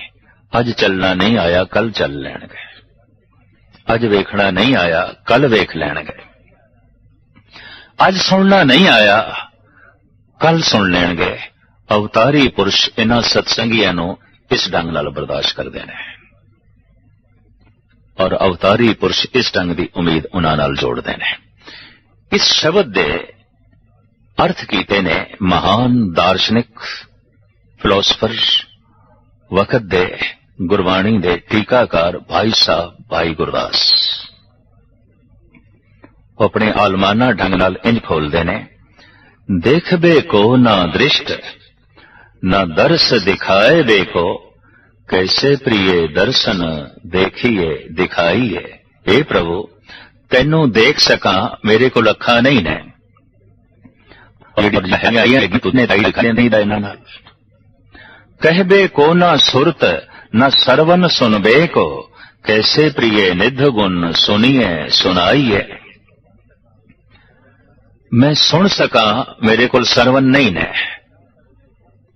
ਅੱਜ ਚੱਲਣਾ ਨਹੀਂ ਆਇਆ ਕੱਲ ਚੱਲ ਲੈਣਗੇ ਅੱਜ ਵੇਖਣਾ ਨਹੀਂ ਆਇਆ ਕੱਲ ਵੇਖ ਲੈਣਗੇ ਅੱਜ ਸੁਣਨਾ ਨਹੀਂ ਆਇਆ ਕੱਲ ਸੁਣ ਲੈਣਗੇ ਅਵਤਾਰੀ ਪੁਰਸ਼ ਇਹਨਾਂ ਸਤਸੰਗੀਆਂ ਨੂੰ ਇਸ ਢੰਗ ਨਾਲ ਬਰਦਾਸ਼ਤ ਕਰਦੇ ਨੇ। ਔਰ ਅਵਤਾਰੀ ਪੁਰਸ਼ ਇਸ ਢੰਗ ਦੀ ਉਮੀਦ ਉਹਨਾਂ ਨਾਲ ਜੋੜਦੇ ਨੇ। ਇਸ ਸ਼ਬਦ ਦੇ ਅਰਥ ਕੀਤੇ ਨੇ ਮਹਾਨ ਦਾਰਸ਼ਨਿਕ ਫਿਲਾਸਫਰ ਵਕਤ ਦੇ ਗੁਰਬਾਣੀ ਦੇ ਟੀਕਾਕਾਰ ਭਾਈ ਸਾਹਿਬ ਭਾਈ ਗੁਰਦਾਸ। ਉਹ ਆਪਣੇ ਆਲਮਾਨਾ ਢੰਗ ਨਾਲ ਇੰਜ ਖੋਲਦੇ ਨੇ, ਦੇਖਬੇ ਕੋ ਨਾ ਦ੍ਰਿਸ਼ਟ ਨਾ ਦਰਸ ਦਿਖਾਏ ਦੇਖੋ ਕੈਸੇ ਪ੍ਰਿਏ ਦਰਸ਼ਨ ਦੇਖੀਏ ਦਿਖਾਈਏ हे ਪ੍ਰਭੂ ਤੈਨੂੰ ਦੇਖ ਸਕਾਂ ਮੇਰੇ ਕੋਲ ਅੱਖਾਂ ਨਹੀਂ ਨੇ ਜਿਹੜੀ ਹੈ ਆਈਆਂ ਕਿ ਤੁਨੇ ਤਾਈ ਦਿਖਾਈ ਨਹੀਂ ਦਾ ਇਹਨਾਂ ਨਾਲ ਕਹਿਬੇ ਕੋ ਨਾ ਸੁਰਤ ਨਾ ਸਰਵਨ ਸੁਨਬੇ ਕੋ ਕੈਸੇ ਪ੍ਰਿਏ ਨਿਧ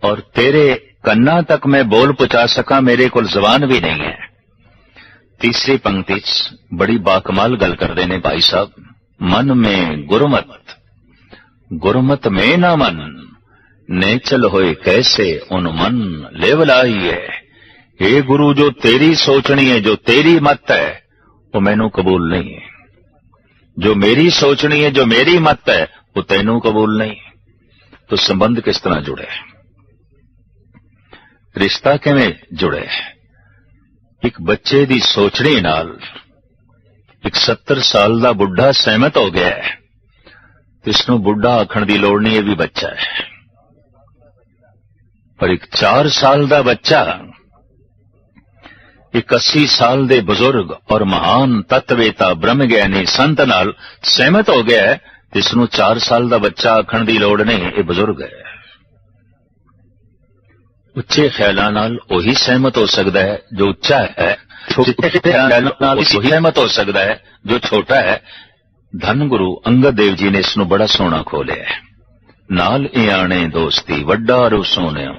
ਗੁਣ ਸੁਨੀਏ ਸੁਨਾਈਏ ਮੈਂ ਸੁਣ ਸਕਾਂ ਮੇਰੇ ਕੋਲ ਸਰਵਨ ਨਹੀਂ ਨੇ ਔਰ ਤੇਰੇ ਕੰਨਾਂ ਤੱਕ ਮੈਂ ਬੋਲ ਪਹੁੰਚਾ ਸਕਾਂ ਮੇਰੇ ਕੋਲ ਜ਼ਬਾਨ ਵੀ ਨਹੀਂ ਹੈ ਤੀਸਰੀ ਪੰਕਤੀ 'ਚ ਬੜੀ ਬਾਕਮਾਲ ਗੱਲ ਕਰਦੇ ਨੇ ਭਾਈ ਸਾਹਿਬ ਮਨ ਮੇ ਗੁਰਮਤ ਗੁਰਮਤ ਮੇ ਨਾ ਮਨ ਨੇਚਲ ਹੋਏ ਕੈਸੇ ਉਨ ਮਨ ਲੇਵ ਲਾਈਏ हे ਗੁਰੂ ਜੋ ਤੇਰੀ ਸੋਚਣੀ ਹੈ ਜੋ ਤੇਰੀ ਮਤ ਹੈ ਉਹ ਮੈਨੂੰ ਕਬੂਲ ਨਹੀਂ ਹੈ ਜੋ ਮੇਰੀ ਸੋਚਣੀ ਹੈ ਜੋ ਮੇਰੀ ਮਤ ਹੈ ਉਹ ਤੈਨੂੰ ਕਬੂਲ ਨਹੀਂ ਤੋ ਸੰਬੰਧ ਕਿਸ ਤਰ੍ਹਾਂ ਜੁੜੇ ਰਿਸ਼ਤਾ ਕਿਵੇਂ ਜੁੜਿਆ ਇੱਕ ਬੱਚੇ ਦੀ ਸੋਚਣੀ ਨਾਲ ਇੱਕ 70 ਸਾਲ ਦਾ ਬੁੱਢਾ ਸਹਿਮਤ ਹੋ ਗਿਆ ਹੈ। ਇਸ ਨੂੰ ਬੁੱਢਾ ਆਖਣ ਦੀ ਲੋੜ ਨਹੀਂ, ਇਹ ਵੀ ਬੱਚਾ ਹੈ। ਪਰ ਇੱਕ 4 ਸਾਲ ਦਾ ਬੱਚਾ, ਇੱਕ 80 ਸਾਲ ਦੇ ਬਜ਼ੁਰਗ ਔਰ ਮਹਾਨ ਤਤਵੇਤਾ ਬ੍ਰਹਮ ਗਿਆਨੀ ਸੰਤ ਨਾਲ ਸਹਿਮਤ ਹੋ ਗਿਆ ਹੈ ਇਸ ਨੂੰ 4 ਸਾਲ ਦਾ ਬੱਚਾ ਆਖਣ ਦੀ ਲੋੜ ਨਹੀਂ, ਇਹ ਬਜ਼ੁਰਗ ਹੈ। ਉੱਚੇ ਖਿਆਲਾਂ ਨਾਲ ਉਹੀ ਸਹਿਮਤ ਹੋ ਸਕਦਾ ਹੈ ਜੋ ਉੱਚਾ ਹੈ ਛੋਟੇ ਖਿਆਲਾਂ ਨਾਲ ਉਹੀ ਸਹਿਮਤ ਹੋ ਸਕਦਾ ਹੈ ਜੋ ਛੋਟਾ ਹੈ। ਧੰਨ ਗੁਰੂ ਅੰਗਦ ਦੇਵ ਜੀ ਨੇ ਇਸ ਨੂੰ ਬੜਾ ਸੋਹਣਾ ਖੋਲਿਆ ਹੈ। ਨਾਲ ਇਆਣੇ ਦੋਸਤੀ ਵੱਡਾ ਰੂ ਸੋਨਿਓ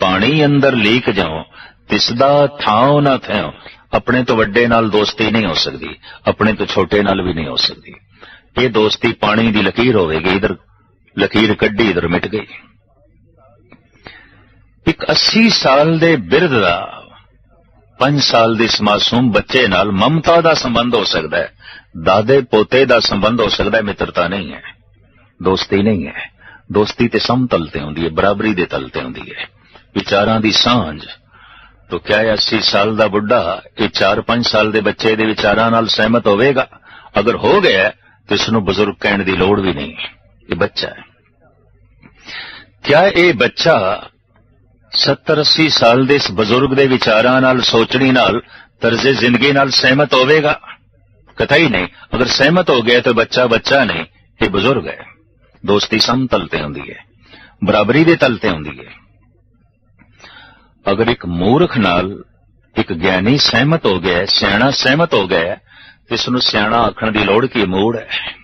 ਪਾਣੀ ਅੰਦਰ ਲੀਕ ਜਾਓ ਤਿਸ ਦਾ ਥਾਂ ਨਾ ਥਿਓ। ਆਪਣੇ ਤੋਂ ਵੱਡੇ ਨਾਲ ਦੋਸਤੀ ਨਹੀਂ ਹੋ ਸਕਦੀ ਆਪਣੇ ਤੋਂ ਛੋਟੇ ਨਾਲ ਵੀ ਨਹੀਂ ਹੋ ਸਕਦੀ। ਇਹ ਦੋਸਤੀ ਪਾਣੀ ਦੀ ਲਕੀਰ ਹੋਵੇਗੀ ਇਧਰ ਲਕੀਰ ਕੱਢੀ ਇਧਰ ਮਿਟ ਗਈ। ਇੱਕ 80 ਸਾਲ ਦੇ ਬਿਰਧ ਦਾ 5 ਸਾਲ ਦੇ ਇਸ ਮਾਸੂਮ ਬੱਚੇ ਨਾਲ ਮਮਤਾ ਦਾ ਸੰਬੰਧ ਹੋ ਸਕਦਾ ਹੈ। ਦਾਦੇ ਪੋਤੇ ਦਾ ਸੰਬੰਧ ਹੋ ਸਕਦਾ ਹੈ, ਮਿੱਤਰਤਾ ਨਹੀਂ ਹੈ। ਦੋਸਤੀ ਨਹੀਂ ਹੈ। ਦੋਸਤੀ ਤੇ ਸਮਤਲ ਤੇ ਹੁੰਦੀ ਹੈ, ਬਰਾਬਰੀ ਦੇ ਤਲ ਤੇ ਹੁੰਦੀ ਹੈ। ਵਿਚਾਰਾਂ ਦੀ ਸਾਂਝ। ਤੋ ਕਿਆ ਇਹ 80 ਸਾਲ ਦਾ ਬੁੱਢਾ, ਇਹ 4-5 ਸਾਲ ਦੇ ਬੱਚੇ ਦੇ ਵਿਚਾਰਾਂ ਨਾਲ ਸਹਿਮਤ ਹੋਵੇਗਾ? ਅਗਰ ਹੋ ਗਿਆ ਤੇ ਇਸ ਨੂੰ ਬਜ਼ੁਰਗ ਕਹਿਣ ਦੀ ਲੋੜ ਵੀ ਨਹੀਂ ਇਹ ਬੱਚਾ ਹੈ। ਕਿਆ ਇਹ ਬੱਚਾ 70-80 ਸਾਲ ਦੇ ਇਸ ਬਜ਼ੁਰਗ ਦੇ ਵਿਚਾਰਾਂ ਨਾਲ, ਸੋਚਣੀ ਨਾਲ, ਤਰਜ਼ੇ ਜ਼ਿੰਦਗੀ ਨਾਲ ਸਹਿਮਤ ਹੋਵੇਗਾ? ਕਥਈ ਨਹੀਂ। ਅਗਰ ਸਹਿਮਤ ਹੋ ਗਿਆ ਤਾਂ ਬੱਚਾ ਬੱਚਾ ਨਹੀਂ, ਇਹ ਬਜ਼ੁਰਗ ਹੈ। ਦੋਸਤੀ ਸਮਤਲ ਤੇ ਹੁੰਦੀ ਹੈ। ਬਰਾਬਰੀ ਦੇ ਤਲ ਤੇ ਹੁੰਦੀ ਹੈ। ਅਗਰ ਇੱਕ ਮੂਰਖ ਨਾਲ ਇੱਕ ਗਿਆਨੀ ਸਹਿਮਤ ਹੋ ਗਿਆ, ਸਿਆਣਾ ਸਹਿਮਤ ਹੋ ਗਿਆ, ਤੇ ਇਸ ਨੂੰ ਸਿਆਣਾ ਆਖਣ ਦੀ ਲੋੜ ਕੀ? ਮੂੜ ਹੈ।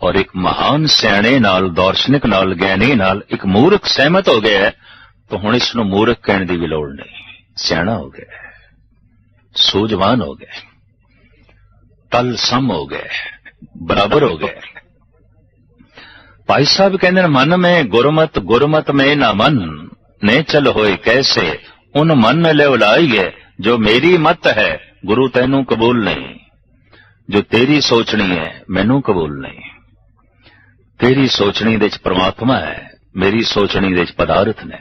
ਔਰ ਇੱਕ ਮਹਾਨ ਸਿਆਣੇ ਨਾਲ, ਦਾਰਸ਼ਨਿਕ ਨਾਲ ਗਿਆਨੀ ਨਾਲ ਇੱਕ ਮੂਰਖ ਸਹਿਮਤ ਹੋ ਗਿਆ ਤਾਂ ਹੁਣ ਇਸ ਨੂੰ ਮੂਰਖ ਕਹਿਣ ਦੀ ਵੀ ਲੋੜ ਨਹੀਂ। ਸਿਆਣਾ ਹੋ ਗਿਆ ਸੂਝਵਾਨ ਹੋ ਗਿਆ ਤਲ ਸਮ ਹੋ ਗਿਆ ਬਰਾਬਰ ਹੋ ਗਿਆ ਭਾਈ ਸਾਹਿਬ ਕਹਿੰਦੇ ਨੇ, ਮਨ ਮੈਂ ਗੁਰਮਤ ਗੁਰਮਤ ਮੈਂ ਨਾ ਮਨ, ਨੇ ਚਲ ਹੋਏ ਕੈਸੇ, ਉਨ ਮਨ ਲੈ ਉਲਾਈਏ, ਜੋ ਮੇਰੀ ਮਤ ਹੈ, ਗੁਰੂ ਤੈਨੂੰ ਕਬੂਲ ਨਹੀਂ। ਜੋ ਤੇਰੀ ਸੋਚਣੀ ਹੈ, ਮੈਨੂੰ ਕਬੂਲ ਨਹੀਂ। ਤੇਰੀ ਸੋਚਣੀ ਦੇ ਵਿੱਚ ਪ੍ਰਮਾਤਮਾ ਹੈ ਮੇਰੀ ਸੋਚਣੀ ਦੇ ਵਿੱਚ ਪਦਾਰਥ ਨੇ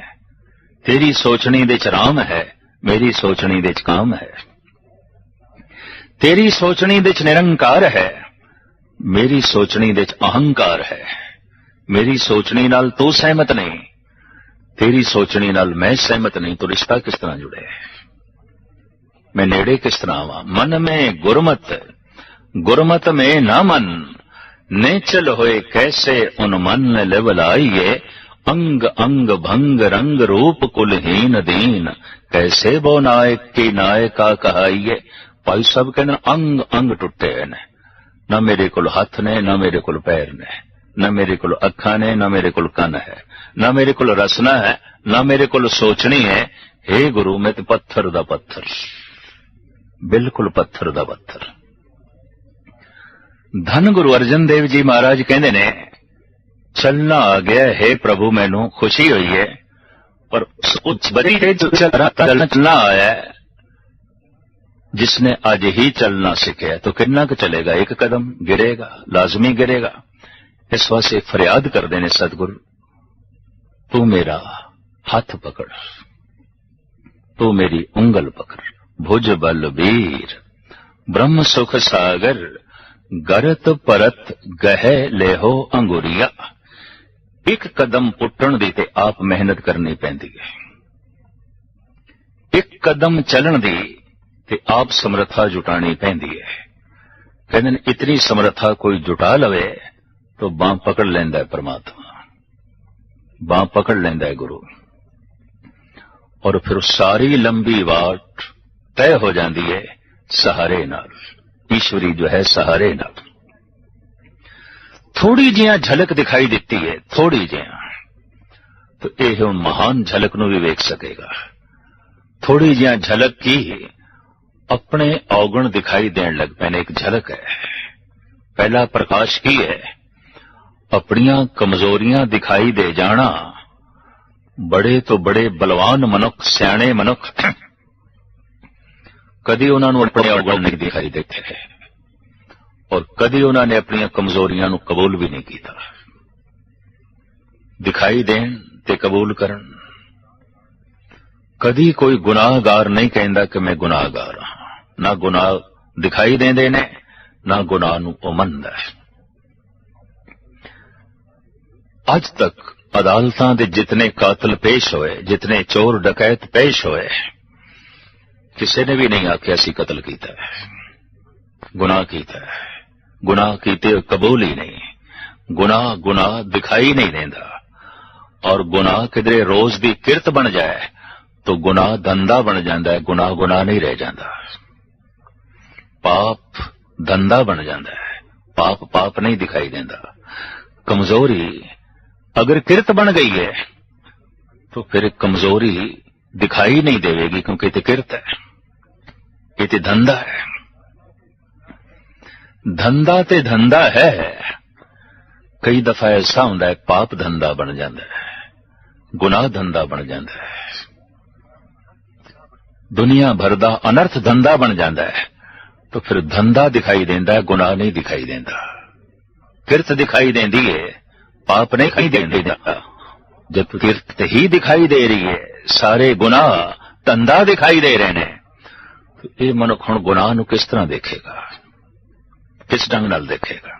ਤੇਰੀ ਸੋਚਣੀ ਦੇ ਚ ਰਾਮ ਹੈ ਮੇਰੀ ਸੋਚਣੀ ਦੇ ਚ ਕਾਮ ਹੈ ਤੇਰੀ ਸੋਚਣੀ ਦੇ ਚ ਨਿਰੰਕਾਰ ਹੈ ਮੇਰੀ ਸੋਚਣੀ ਦੇ ਚ ਅਹੰਕਾਰ ਹੈ ਮੇਰੀ ਸੋਚਣੀ ਨਾਲ ਤੂੰ ਸਹਿਮਤ ਨਹੀਂ ਤੇਰੀ ਸੋਚਣੀ ਨਾਲ ਮੈਂ ਸਹਿਮਤ ਨਹੀਂ ਤੋ ਰਿਸ਼ਤਾ ਕਿਸ ਤਰ੍ਹਾਂ ਜੁੜੇ ਮੈਂ ਨੇੜੇ ਕਿਸ ਤਰ੍ਹਾਂ ਆਵਾਂ ਮਨ में गुरमत गुरमत में ना मन नेचल होए कैसे उन मन लेवलाइए अंग अंग भंग रंग रूप कुलहीन दीन कैसे वो नायक की नायका कहाइए भाई सब कहना अंग अंग टुटे हैं न मेरे को हथ ने न मेरे को पैर ने न मेरे को अखा ने न मेरे को कन है न मेरे को रसना है न मेरे को सोचनी है हे गुरु मैं तो पत्थर दा पत्थर बिल्कुल पत्थर दा पत्थर ਧੰਨ ਗੁਰੂ ਅਰਜਨ ਦੇਵ ਜੀ ਮਹਾਰਾਜ ਕਹਿੰਦੇ ਨੇ ਚੱਲਣਾ ਆ ਗਿਆ ਹੈ ਪ੍ਰਭੂ ਮੈਨੂੰ ਖੁਸ਼ੀ ਹੋਈ ਹੈ ਪਰ ਉਸ ਬੜੀ ਤੇ ਚੱਲਣਾ ਚੱਲਣਾ ਆਇਆ ਹੈ जिसने आज ही चलना सीखे तो कितना क चलेगा एक कदम गिरेगा लाजमी गिरेगा इस वास्ते फरियाद कर देने सतगुरु तू मेरा हाथ पकड़ तू मेरी उंगल पकड़ भुज बल वीर ब्रह्म सुख सागर ਗਰਤ ਪਰਤ ਗਹਿ ਲੇਹੋ ਅੰਗੁਰੀਆ। ਇੱਕ ਕਦਮ ਪੁੱਟਣ ਦੀ ਤੇ ਆਪ ਮਿਹਨਤ ਕਰਨੀ ਪੈਂਦੀ ਹੈ। ਇੱਕ ਕਦਮ ਚੱਲਣ ਦੀ ਤੇ ਆਪ ਸਮਰੱਥਾ ਜੁਟਾਣੀ ਪੈਂਦੀ ਹੈ। ਕਹਿੰਦੇ ਨੇ, ਇਤਨੀ ਸਮਰੱਥਾ ਕੋਈ ਜੁਟਾ ਲਵੇ ਤਾਂ ਬਾਹ ਪਕੜ ਲੈਂਦਾ ਹੈ ਪਰਮਾਤਮਾ। ਬਾਹ ਪਕੜ ਲੈਂਦਾ ਹੈ ਗੁਰੂ। ਔਰ ਫਿਰ ਸਾਰੀ ਲੰਬੀ ਵਾਟ ਤੈਅ ਹੋ ਜਾਂਦੀ ਹੈ ਸਹਾਰੇ ਨਾਲ। ਈਸ਼ਵਰੀ ਜੋ ਹੈ ਸਹਾਰੇ ਨਾਲ ਥੋੜੀ ਜਿਹਾ ਝਲਕ ਦਿਖਾਈ ਦਿੱਤੀ ਹੈ ਥੋੜੀ ਜਿਹਾ ਤਾਂ ਇਹ ਹੁਣ ਮਹਾਨ ਝਲਕ ਨੂੰ ਵੀ ਵੇਖ ਸਕੇਗਾ ਥੋੜੀ ਜਿਹਾ ਝਲਕ ਕੀ ਆਪਣੇ ਔਗਣ ਦਿਖਾਈ ਦੇਣ ਲੱਗ ਪਏ ਨੇ ਇੱਕ ਝਲਕ ਹੈ ਪਹਿਲਾ ਪ੍ਰਕਾਸ਼ ਕੀ ਹੈ ਆਪਣੀਆਂ ਕਮਜ਼ੋਰੀਆਂ ਦਿਖਾਈ ਦੇ ਜਾਣਾ ਬੜੇ ਤੋਂ ਬੜੇ ਬਲਵਾਨ ਮਨੁੱਖ ਸਿਆਣੇ ਮਨੁੱਖ ਕਦੀ ਉਹਨਾਂ ਨੂੰ ਆਪਣੇ ਔਗਣ ਨਹੀਂ ਦਿਖਾਈ ਦਿੱਤੇ। ਔਰ ਕਦੀ ਉਹਨਾਂ ਨੇ ਆਪਣੀਆਂ ਕਮਜ਼ੋਰੀਆਂ ਨੂੰ ਕਬੂਲ ਵੀ ਨਹੀਂ ਕੀਤਾ। ਦਿਖਾਈ ਦੇਣ ਤੇ ਕਬੂਲ ਕਰਨ। ਕਦੀ ਕੋਈ ਗੁਨਾਹਗਾਰ ਨਹੀਂ ਕਹਿੰਦਾ ਕਿ ਮੈਂ ਗੁਨਾਹਗਾਰ ਹਾਂ। ਨਾ ਗੁਨਾਹ ਦਿਖਾਈ ਦਿੰਦੇ ਨੇ, ਨਾ ਗੁਨਾਹ ਨੂੰ ਉਹ ਮੰਨਦਾ ਹੈ। ਅੱਜ ਤੱਕ ਅਦਾਲਤਾਂ ਦੇ ਜਿਤਨੇ ਕਾਤਲ ਪੇਸ਼ ਹੋਏ, ਜਿਤਨੇ ਚੋਰ ਡਕੈਤ ਪੇਸ਼ ਹੋਏ ਕਿਸੇ ਨੇ ਵੀ ਨਹੀਂ ਆਖਿਆ ਸੀ ਕਤਲ ਕੀਤਾ ਹੈ ਗੁਨਾਹ ਕੀਤਾ ਹੈ ਗੁਨਾਹ ਕੀਤੇ ਹੋਏ ਕਬੂਲ ਹੀ ਨਹੀਂ ਗੁਨਾਹ ਗੁਨਾਹ ਦਿਖਾਈ ਨਹੀਂ ਦਿੰਦਾ ਔਰ ਗੁਨਾਹ ਕਿਧਰੇ ਰੋਜ਼ ਦੀ ਕਿਰਤ ਬਣ ਜਾਏ तो गुनाह धंधा बन जाता है गुनाह गुनाह नहीं रह जाता पाप धंधा बन जाता है पाप पाप नहीं दिखाई देता कमजोरी अगर किरत बन गई है तो फिर कमजोरी दिखाई नहीं देवेगी क्योंकि ये किरत है ये धंधा है धंधा ते धंधा है कई दफा ऐसा होंगे पाप धंधा बन जाता है गुनाह धंधा बन जाता है ਦੁਨੀਆ ਭਰ ਦਾ ਅਨਰਥ ਧੰਦਾ ਬਣ ਜਾਂਦਾ ਹੈ ਤਾਂ ਫਿਰ ਧੰਦਾ ਦਿਖਾਈ ਦਿੰਦਾ ਹੈ ਗੁਨਾਹ ਨਹੀਂ ਦਿਖਾਈ ਦਿੰਦਾ ਕਿਰਤ ਦਿਖਾਈ ਦਿੰਦੀ ਹੈ ਪਾਪ ਨਹੀਂ ਦਿਖਾਈ ਦਿੰਦਾ ਜਦ ਕਿਰਤ ਹੀ ਦਿਖਾਈ ਦੇ ਰਹੀ ਹੈ ਸਾਰੇ ਗੁਨਾਹ ਧੰਦਾ ਦਿਖਾਈ ਦੇ ਰਹੇ ਨੇ ਇਹ ਮਨੁੱਖ ਹੁਣ ਗੁਨਾਹ ਨੂੰ ਕਿਸ ਤਰ੍ਹਾਂ ਦੇਖੇਗਾ? ਕਿਸ ਢੰਗ ਨਾਲ ਦੇਖੇਗਾ?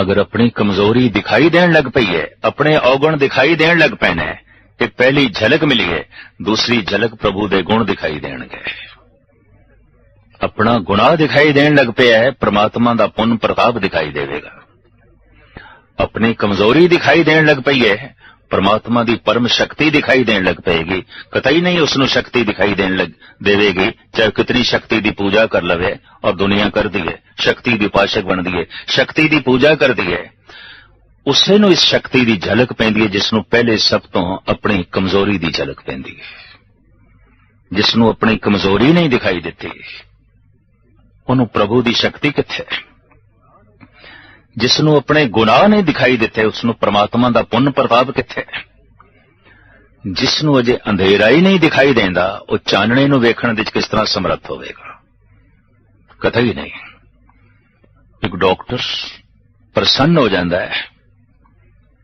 ਅਗਰ ਆਪਣੀ ਕਮਜ਼ੋਰੀ ਦਿਖਾਈ ਦੇਣ ਲੱਗ ਪਈ ਹੈ, ਆਪਣੇ ਔਗਣ ਦਿਖਾਈ ਦੇਣ ਲੱਗ ਪਏ ਨੇ ਇਹ ਪਹਿਲੀ ਝਲਕ ਮਿਲੀ ਹੈ, ਦੂਸਰੀ ਝਲਕ ਪ੍ਰਭੂ ਦੇ ਗੁਣ ਦਿਖਾਈ ਦੇਣਗੇ। ਆਪਣਾ ਗੁਨਾਹ ਦਿਖਾਈ ਦੇਣ ਲੱਗ ਪਿਆ ਹੈ, ਪ੍ਰਮਾਤਮਾ ਦਾ ਪੁੰਨ ਪ੍ਰਤਾਪ ਦਿਖਾਈ ਦੇਵੇਗਾ। ਆਪਣੀ ਕਮਜ਼ੋਰੀ ਦਿਖਾਈ ਦੇਣ ਲੱਗ ਪਈ ਹੈ ਪਰਮਾਤਮਾ ਦੀ ਪਰਮ ਸ਼ਕਤੀ ਦਿਖਾਈ ਦੇਣ ਲੱਗ ਪਏਗੀ। ਕਤਈ ਨਹੀਂ ਉਸ ਨੂੰ ਸ਼ਕਤੀ ਦਿਖਾਈ ਦੇਣ ਲੱਗ ਦੇਵੇਗੀ, ਚਾਹੇ ਕਿਤਨੀ ਸ਼ਕਤੀ ਦੀ ਪੂਜਾ ਕਰ ਲਵੇ ਔਰ ਦੁਨੀਆ ਕਰਦੀ ਹੈ, ਸ਼ਕਤੀ ਦੀ ਪਾਸ਼ਕ ਬਣਦੀ ਹੈ, ਸ਼ਕਤੀ ਦੀ ਪੂਜਾ ਕਰਦੀ ਹੈ। ਉਸੇ ਨੂੰ ਇਸ ਸ਼ਕਤੀ ਦੀ ਝਲਕ ਪੈਂਦੀ ਹੈ ਜਿਸ ਨੂੰ ਪਹਿਲੇ ਸਭ ਤੋਂ ਆਪਣੀ ਕਮਜ਼ੋਰੀ ਦੀ ਝਲਕ ਪੈਂਦੀ ਹੈ। ਜਿਸ ਨੂੰ ਆਪਣੀ ਕਮਜ਼ੋਰੀ ਨਹੀਂ ਦਿਖਾਈ ਦਿੱਤੀ। ਉਹਨੂੰ ਪ੍ਰਭੂ ਦੀ ਸ਼ਕਤੀ ਕਿੱਥੇ ਹੈ? ਜਿਸ ਨੂੰ ਆਪਣੇ ਗੁਨਾਹ ਨਹੀਂ ਦਿਖਾਈ ਦਿੱਤੇ ਉਸ ਨੂੰ ਪ੍ਰਮਾਤਮਾ ਦਾ ਪੁੰਨ ਪ੍ਰਤਾਪ ਕਿੱਥੇ ਜਿਸ ਨੂੰ ਅਜੇ ਅੰਧੇਰਾ ਹੀ ਨਹੀਂ ਦਿਖਾਈ ਦਿੰਦਾ ਉਹ ਚਾਨਣੇ ਨੂੰ ਵੇਖਣ ਵਿੱਚ ਕਿਸ ਤਰ੍ਹਾਂ ਸਮਰੱਥ ਹੋਵੇਗਾ? ਕਥਾ ਹੀ ਨਹੀਂ। ਇੱਕ ਡਾਕਟਰ ਪ੍ਰਸੰਨ ਹੋ ਜਾਂਦਾ ਹੈ।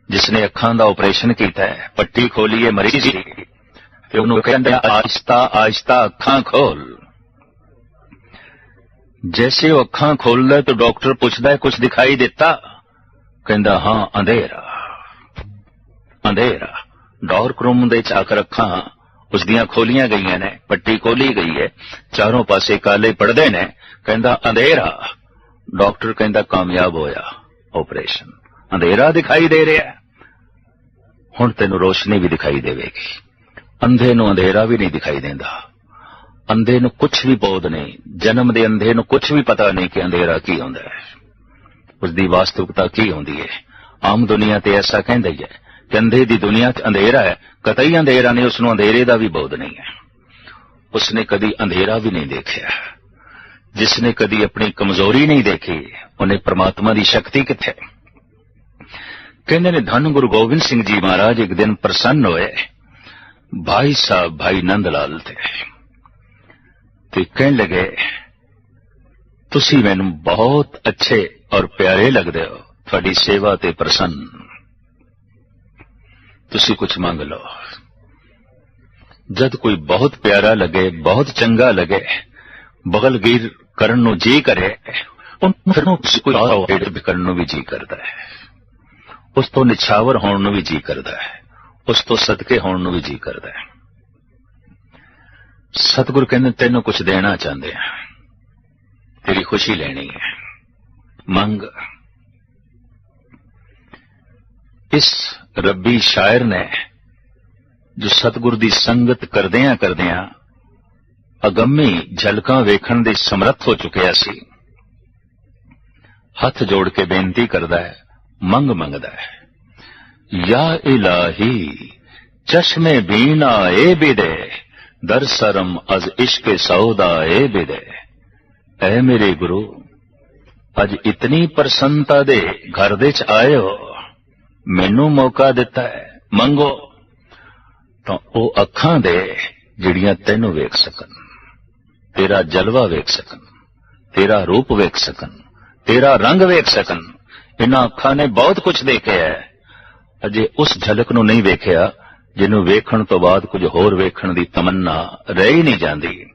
ਜਿਸ ਨੇ ਅੱਖਾਂ ਦਾ ਆਪਰੇਸ਼ਨ ਕੀਤਾ ਹੈ ਪੱਟੀ ਖੋਲੀ ਹੈ ਮਰੀਜ਼ ਦੀ ਤੇ ਉਹਨੂੰ ਕਹਿੰਦੇ ਆ, ਆਹਿਸਤਾ ਅੱਖਾਂ ਖੋਲ। ਜੈਸੇ ਉਹ ਅੱਖਾਂ ਖੋਲਦਾ ਤਾਂ ਡਾਕਟਰ ਪੁੱਛਦਾ ਹੈ ਕੁਝ ਦਿਖਾਈ ਦਿੱਤਾ ਕਹਿੰਦਾ ਹਾਂ ਅੰਧੇਰਾ ਅੰਧੇਰਾ ਡਾਰਕ ਰੂਮ ਦੇ ਚਾਕਰ ਅੱਖਾਂ ਉਸ ਦੀਆਂ ਖੋਲੀਆਂ ਗਈਆਂ ਨੇ ਪੱਟੀ ਖੋਲੀ ਗਈ ਹੈ ਚਾਰੋਂ ਪਾਸੇ ਕਾਲੇ ਪੜਦੇ ਨੇ ਕਹਿੰਦਾ ਅੰਧੇਰਾ ਡਾਕਟਰ ਕਹਿੰਦਾ ਕਾਮਯਾਬ ਹੋਇਆ ਆਪਰੇਸ਼ਨ ਅੰਧੇਰਾ ਦਿਖਾਈ ਦੇ ਰਿਹਾ ਹੁਣ ਤੈਨੂੰ ਰੋਸ਼ਨੀ ਵੀ ਦਿਖਾਈ ਦੇਵੇਗੀ ਅੰਧੇ ਨੂੰ ਅੰਧੇਰਾ ਵੀ ਨਹੀਂ ਦਿਖਾਈ ਦਿੰਦਾ ਅੰਧੇ ਨੂੰ ਕੁਝ ਵੀ ਬੋਧ ਨਹੀਂ, ਜਨਮ ਦੇ ਅੰਧੇ ਨੂੰ ਕੁਝ ਵੀ ਪਤਾ ਨਹੀਂ ਕਿ ਅੰਧੇਰਾ ਕੀ ਹੁੰਦਾ ਹੈ। ਉਸ ਦੀ ਵਾਸਤਵਿਕਤਾ ਕੀ ਹੁੰਦੀ ਹੈ? ਆਮ ਦੁਨੀਆ ਤੇ ਐਸਾ ਕਹਿੰਦਾ ਹੀ ਹੈ ਕਿ ਅੰਧੇ ਦੀ ਦੁਨੀਆ 'ਚ ਅੰਧੇਰਾ ਹੈ, ਕਤਈ ਅੰਧੇਰਾ ਨਹੀਂ ਉਸ ਨੂੰ ਅੰਧੇਰੇ ਦਾ ਵੀ ਬੋਧ ਨਹੀਂ ਹੈ। ਉਸਨੇ ਕਦੀ ਅੰਧੇਰਾ ਵੀ ਨਹੀਂ ਦੇਖਿਆ। ਜਿਸ ਨੇ ਕਦੀ ਆਪਣੀ ਕਮਜ਼ੋਰੀ ਨਹੀਂ ਦੇਖੀ, ਉਹਨੇ ਪ੍ਰਮਾਤਮਾ ਦੀ ਸ਼ਕਤੀ ਕਿੱਥੇ? ਕਹਿੰਦੇ ਨੇ, ਧੰਨ ਗੁਰੂ ਗੋਬਿੰਦ ਸਿੰਘ ਜੀ ਮਹਾਰਾਜ, ਇੱਕ ਦਿਨ ਪ੍ਰਸੰਨ ਹੋਏ। ਭਾਈ ਸਾਹਿਬ, ਭਾਈ ਨੰਦ ਲਾਲ ਤੇ। ਤੇ ਕਹਿਣ ਲੱਗੇ, ਤੁਸੀਂ ਮੈਨੂੰ ਬਹੁਤ ਅੱਛੇ ਔਰ ਪਿਆਰੇ ਲੱਗਦੇ ਹੋ। ਤੁਹਾਡੀ ਸੇਵਾ ਤੇ ਪ੍ਰਸੰਨ। ਤੁਸੀਂ ਕੁਝ ਮੰਗ ਲਓ। ਜਦ ਕੋਈ ਬਹੁਤ ਪਿਆਰਾ ਲੱਗੇ, ਬਹੁਤ ਚੰਗਾ ਲੱਗੇ, ਬਗਲਗੀਰ ਕਰਨ ਨੂੰ ਜੀ ਕਰੇ, ਉਹਨੂੰ ਕੋਈ ਆਉਟ ਵੀ ਕਰਨ ਨੂੰ ਵੀ ਜੀ ਕਰਦਾ ਹੈ। ਉਸ ਤੋਂ ਨਿਛਾਵਰ ਹੋਣ ਨੂੰ ਵੀ ਜੀ ਕਰਦਾ ਹੈ। ਉਸ ਤੋਂ ਸਦਕੇ ਹੋਣ ਨੂੰ ਵੀ ਜੀ ਕਰਦਾ ਹੈ। ਸਤਿਗੁਰ ਕਹਿੰਦੇ, ਤੈਨੂੰ ਕੁਝ ਦੇਣਾ ਚਾਹੁੰਦੇ ਆ। ਤੇਰੀ ਖੁਸ਼ੀ ਲੈਣੀ ਹੈ ਮੰਗ। ਇਸ ਰੱਬੀ ਸ਼ਾਇਰ ਨੇ ਜੋ ਸਤਿਗੁਰ ਦੀ ਸੰਗਤ ਕਰਦਿਆਂ ਕਰਦਿਆਂ ਅਗੰਮੀ ਝਲਕਾਂ ਵੇਖਣ ਦੇ ਸਮਰੱਥ ਹੋ ਚੁੱਕਿਆ ਸੀ, ਹੱਥ ਜੋੜ ਕੇ ਬੇਨਤੀ ਕਰਦਾ ਹੈ, ਮੰਗ ਮੰਗਦਾ ਹੈ, ਯਾ ਇਲਾਹੀ, ਚਸ਼ਮੇ ਬੀਨਾ ਏ ਬਿਦੇ ਦਰ ਸਰਮ ਅਜ਼ ਇਸ਼ਕ ਸੌਦਾ ਏ ਐ ਮੇਰੇ ਗੁਰੂ, ਅੱਜ ਇਤਨੀ ਪ੍ਰਸੰਨਤਾ ਦੇ ਘਰ ਦੇ ਚ ਆਏ ਹੋ ਮੈਨੂੰ ਮੌਕਾ ਦਿੱਤਾ ਹੈ, ਮੰਗੋ। ਤਾਂ ਉਹ ਅੱਖਾਂ ਦੇ ਜਿਹੜੀਆਂ ਤੈਨੂੰ ਵੇਖ ਸਕਣ, ਤੇਰਾ ਜਲਵਾ ਵੇਖ ਸਕਣ, ਤੇਰਾ ਰੂਪ ਵੇਖ ਸਕਣ, ਤੇਰਾ ਰੰਗ ਵੇਖ ਸਕਣ, ਇਹਨਾਂ ਅੱਖਾਂ ਨੇ ਬਹੁਤ ਕੁਝ ਦੇਖਿਆ ਹੈ। ਅਜੇ ਉਸ ਝਲਕ ਨੂੰ ਨਹੀਂ ਵੇਖਿਆ ਜਿਹਨੂੰ ਵੇਖਣ ਤੋਂ ਬਾਅਦ ਕੁਝ ਹੋਰ ਵੇਖਣ ਦੀ ਤਮੰਨਾ ਰਹਿ ਹੀ ਨਹੀਂ ਜਾਂਦੀ।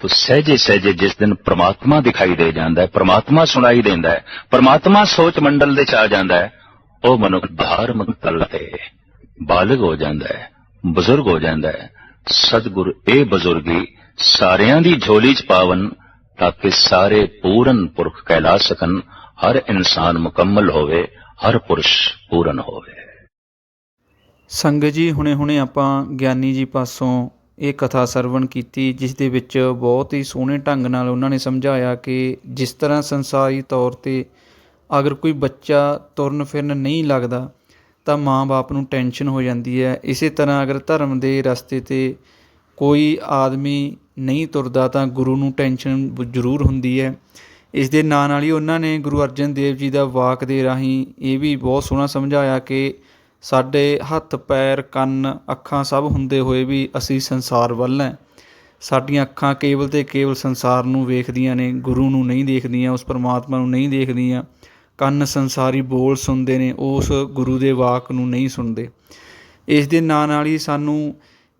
ਤੋ ਸਹਿਜੇ ਸਹਿਜੇ ਜਿਸ ਦਿਨ ਪ੍ਰਮਾਤਮਾ ਦਿਖਾਈ ਦੇ ਜਾਂਦਾ ਹੈ, ਪ੍ਰਮਾਤਮਾ ਸੁਣਾਈ ਦਿੰਦਾ ਹੈ, ਪ੍ਰਮਾਤਮਾ ਸੋਚ ਮੰਡਲ ਦੇ ਚ ਆ ਜਾਂਦਾ ਹੈ, ਉਹ ਮਨੁੱਖ ਧਾਰਮਿਕ ਤਲ ਤੇ ਬਾਲਗ ਹੋ ਜਾਂਦਾ ਹੈ, ਬਜ਼ੁਰਗ ਹੋ ਜਾਂਦਾ ਹੈ। ਸਤਿਗੁਰ ਇਹ ਬਜ਼ੁਰਗੀ ਸਾਰਿਆਂ ਦੀ ਝੋਲੀ ਚ ਪਾਵਨ, ਤਾਂ ਕਿ ਸਾਰੇ ਪੂਰਨ ਪੁਰਖ ਕਹਿਲਾ ਸਕਣ, ਹਰ ਇਨਸਾਨ ਮੁਕੰਮਲ ਹੋਵੇ, ਹਰ ਪੁਰਸ਼ ਪੂਰਨ ਹੋਵੇ। ਸੰਗਤ ਜੀ, ਹੁਣੇ-ਹੁਣੇ ਆਪਾਂ ਗਿਆਨੀ ਜੀ ਪਾਸੋਂ ਇਹ ਕਥਾ ਸਰਵਣ ਕੀਤੀ, ਜਿਸ ਦੇ ਵਿੱਚ ਬਹੁਤ ਹੀ ਸੋਹਣੇ ਢੰਗ ਨਾਲ ਉਹਨਾਂ ਨੇ ਸਮਝਾਇਆ ਕਿ ਜਿਸ ਤਰ੍ਹਾਂ ਸੰਸਾਰੀ ਤੌਰ ਤੇ ਅਗਰ ਕੋਈ ਬੱਚਾ ਤੁਰਨ ਫਿਰਨ ਨਹੀਂ ਲੱਗਦਾ, ਤਾਂ ਮਾਂ-ਬਾਪ ਨੂੰ ਟੈਨਸ਼ਨ ਹੋ ਜਾਂਦੀ ਹੈ। ਇਸੇ ਤਰ੍ਹਾਂ ਅਗਰ ਧਰਮ ਦੇ ਰਸਤੇ ਤੇ ਕੋਈ ਆਦਮੀ ਨਹੀਂ ਤੁਰਦਾ, ਤਾਂ ਗੁਰੂ ਨੂੰ ਟੈਨਸ਼ਨ ਜ਼ਰੂਰ ਹੁੰਦੀ ਹੈ। ਇਸ ਦੇ ਨਾਂ ਨਾਲ ਹੀ ਉਹਨਾਂ ਨੇ ਗੁਰੂ ਅਰਜਨ ਦੇਵ ਜੀ ਦਾ ਵਾਕ ਦੇ ਰਾਹੀਂ ਇਹ ਵੀ ਬਹੁਤ ਸੋਹਣਾ ਸਮਝਾਇਆ ਕਿ ਸਾਡੇ ਹੱਥ, ਪੈਰ, ਕੰਨ, ਅੱਖਾਂ ਸਭ ਹੁੰਦੇ ਹੋਏ ਵੀ ਅਸੀਂ ਸੰਸਾਰ ਵੱਲ ਹੈ। ਸਾਡੀਆਂ ਅੱਖਾਂ ਕੇਵਲ ਤੇ ਕੇਵਲ ਸੰਸਾਰ ਨੂੰ ਵੇਖਦੀਆਂ ਨੇ, ਗੁਰੂ ਨੂੰ ਨਹੀਂ ਦੇਖਦੀਆਂ, ਉਸ ਪਰਮਾਤਮਾ ਨੂੰ ਨਹੀਂ ਦੇਖਦੀਆਂ। ਕੰਨ ਸੰਸਾਰੀ ਬੋਲ ਸੁਣਦੇ ਨੇ, ਉਸ ਗੁਰੂ ਦੇ ਵਾਕ ਨੂੰ ਨਹੀਂ ਸੁਣਦੇ। ਇਸ ਦੇ ਨਾਲ ਨਾਲ ਹੀ ਸਾਨੂੰ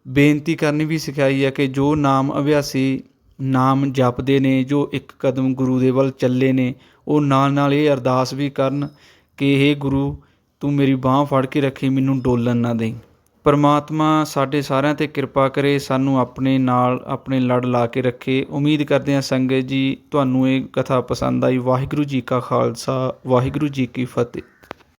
ਬੇਨਤੀ ਕਰਨੀ ਵੀ ਸਿਖਾਈ ਹੈ ਕਿ ਜੋ ਨਾਮ ਅਭਿਆਸੀ ਨਾਮ ਜਪਦੇ ਨੇ, ਜੋ ਇੱਕ ਕਦਮ ਗੁਰੂ ਦੇ ਵੱਲ ਚੱਲੇ ਨੇ, ਉਹ ਨਾਲ ਨਾਲ ਇਹ ਅਰਦਾਸ ਵੀ ਕਰਨ ਕਿ ਇਹ ਗੁਰੂ ਤੂੰ ਮੇਰੀ ਬਾਹ ਫੜ ਕੇ ਰੱਖੀ, ਮੈਨੂੰ ਡੋਲਣ ਨਾ ਦੇਈ। ਪਰਮਾਤਮਾ ਸਾਡੇ ਸਾਰਿਆਂ ਤੇ ਕਿਰਪਾ ਕਰੇ, ਸਾਨੂੰ ਆਪਣੇ ਨਾਲ ਆਪਣੇ ਲੜ ਲਾ ਕੇ ਰੱਖੇ। ਉਮੀਦ ਕਰਦੇ ਹਾਂ ਸੰਗਤ ਜੀ, ਤੁਹਾਨੂੰ ਇਹ ਕਥਾ ਪਸੰਦ ਆਈ। ਵਾਹਿਗੁਰੂ ਜੀ ਕਾ ਖਾਲਸਾ, ਵਾਹਿਗੁਰੂ ਜੀ ਕੀ ਫਤਿਹ।